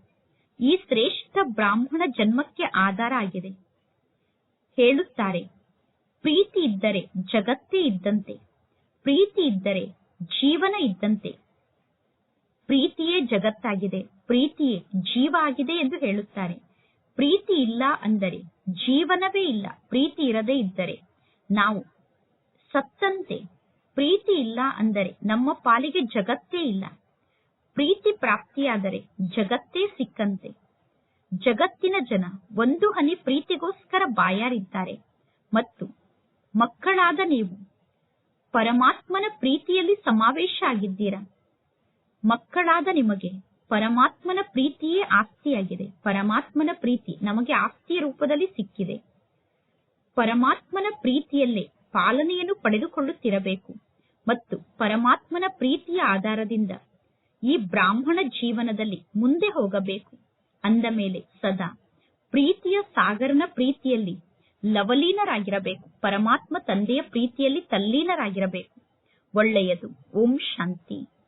ಈ ಶ್ರೇಷ್ಠ ಬ್ರಾಹ್ಮಣ ಜನ್ಮಕ್ಕೆ ಆಧಾರ ಆಗಿದೆ. ಹೇಳುತ್ತಾರೆ, ಪ್ರೀತಿ ಇದ್ದರೆ ಜಗತ್ತೇ ಇದ್ದಂತೆ. ಪ್ರೀತಿ ಇದ್ದರೆ ಜೀವನ ಇದ್ದಂತೆ. ಪ್ರೀತಿಯೇ ಜಗತ್ತಾಗಿದೆ, ಪ್ರೀತಿಯೇ ಜೀವ ಆಗಿದೆ ಎಂದು ಹೇಳುತ್ತಾರೆ. ಪ್ರೀತಿ ಇಲ್ಲ ಅಂದರೆ ಜೀವನವೇ ಇಲ್ಲ, ಪ್ರೀತಿ ಇರದೇ ಇದ್ದರೆ ನಾವು ಸತ್ತಂತೆ. ಪ್ರೀತಿ ಇಲ್ಲ ಅಂದರೆ ನಮ್ಮ ಪಾಲಿಗೆ ಜಗತ್ತೇ ಇಲ್ಲ. ಪ್ರೀತಿ ಪ್ರಾಪ್ತಿಯಾದರೆ ಜಗತ್ತೇ ಸಿಕ್ಕಂತೆ. ಜಗತ್ತಿನ ಜನ ಒಂದು ಹನಿ ಪ್ರೀತಿಗೋಸ್ಕರ ಬಾಯಾರಿದ್ದಾರೆ. ಮತ್ತು ಮಕ್ಕಳಾದ ನೀವು ಪರಮಾತ್ಮನ ಪ್ರೀತಿಯಲ್ಲಿ ಸಮಾವೇಶ ಆಗಿದ್ದೀರಾ? ಮಕ್ಕಳಾದ ನಿಮಗೆ. ಪರಮಾತ್ಮನ ಪ್ರೀತಿಯೇ ಆಸ್ತಿಯಾಗಿದೆ. ಪರಮಾತ್ಮನ ಪ್ರೀತಿ ನಮಗೆ ಆಸ್ತಿಯ ರೂಪದಲ್ಲಿ ಸಿಕ್ಕಿದೆ. ಪರಮಾತ್ಮನ ಪ್ರೀತಿಯಲ್ಲೇ ಪಾಲನೆಯನ್ನು ಪಡೆದುಕೊಳ್ಳುತ್ತಿರಬೇಕು. ಮತ್ತು ಪರಮಾತ್ಮನ ಪ್ರೀತಿಯ ಆಧಾರದಿಂದ ಈ ಬ್ರಾಹ್ಮಣ ಜೀವನದಲ್ಲಿ ಮುಂದೆ ಹೋಗಬೇಕು. ಅಂದ ಮೇಲೆ ಸದಾ ಪ್ರೀತಿಯ ಸಾಗರನ ಪ್ರೀತಿಯಲ್ಲಿ ಲವಲೀನರಾಗಿರಬೇಕು. ಪರಮಾತ್ಮ ತಂದೆಯ ಪ್ರೀತಿಯಲ್ಲಿ ತಲ್ಲೀನರಾಗಿರಬೇಕು. ಒಳ್ಳೆಯದು. ಓಂ ಶಾಂತಿ.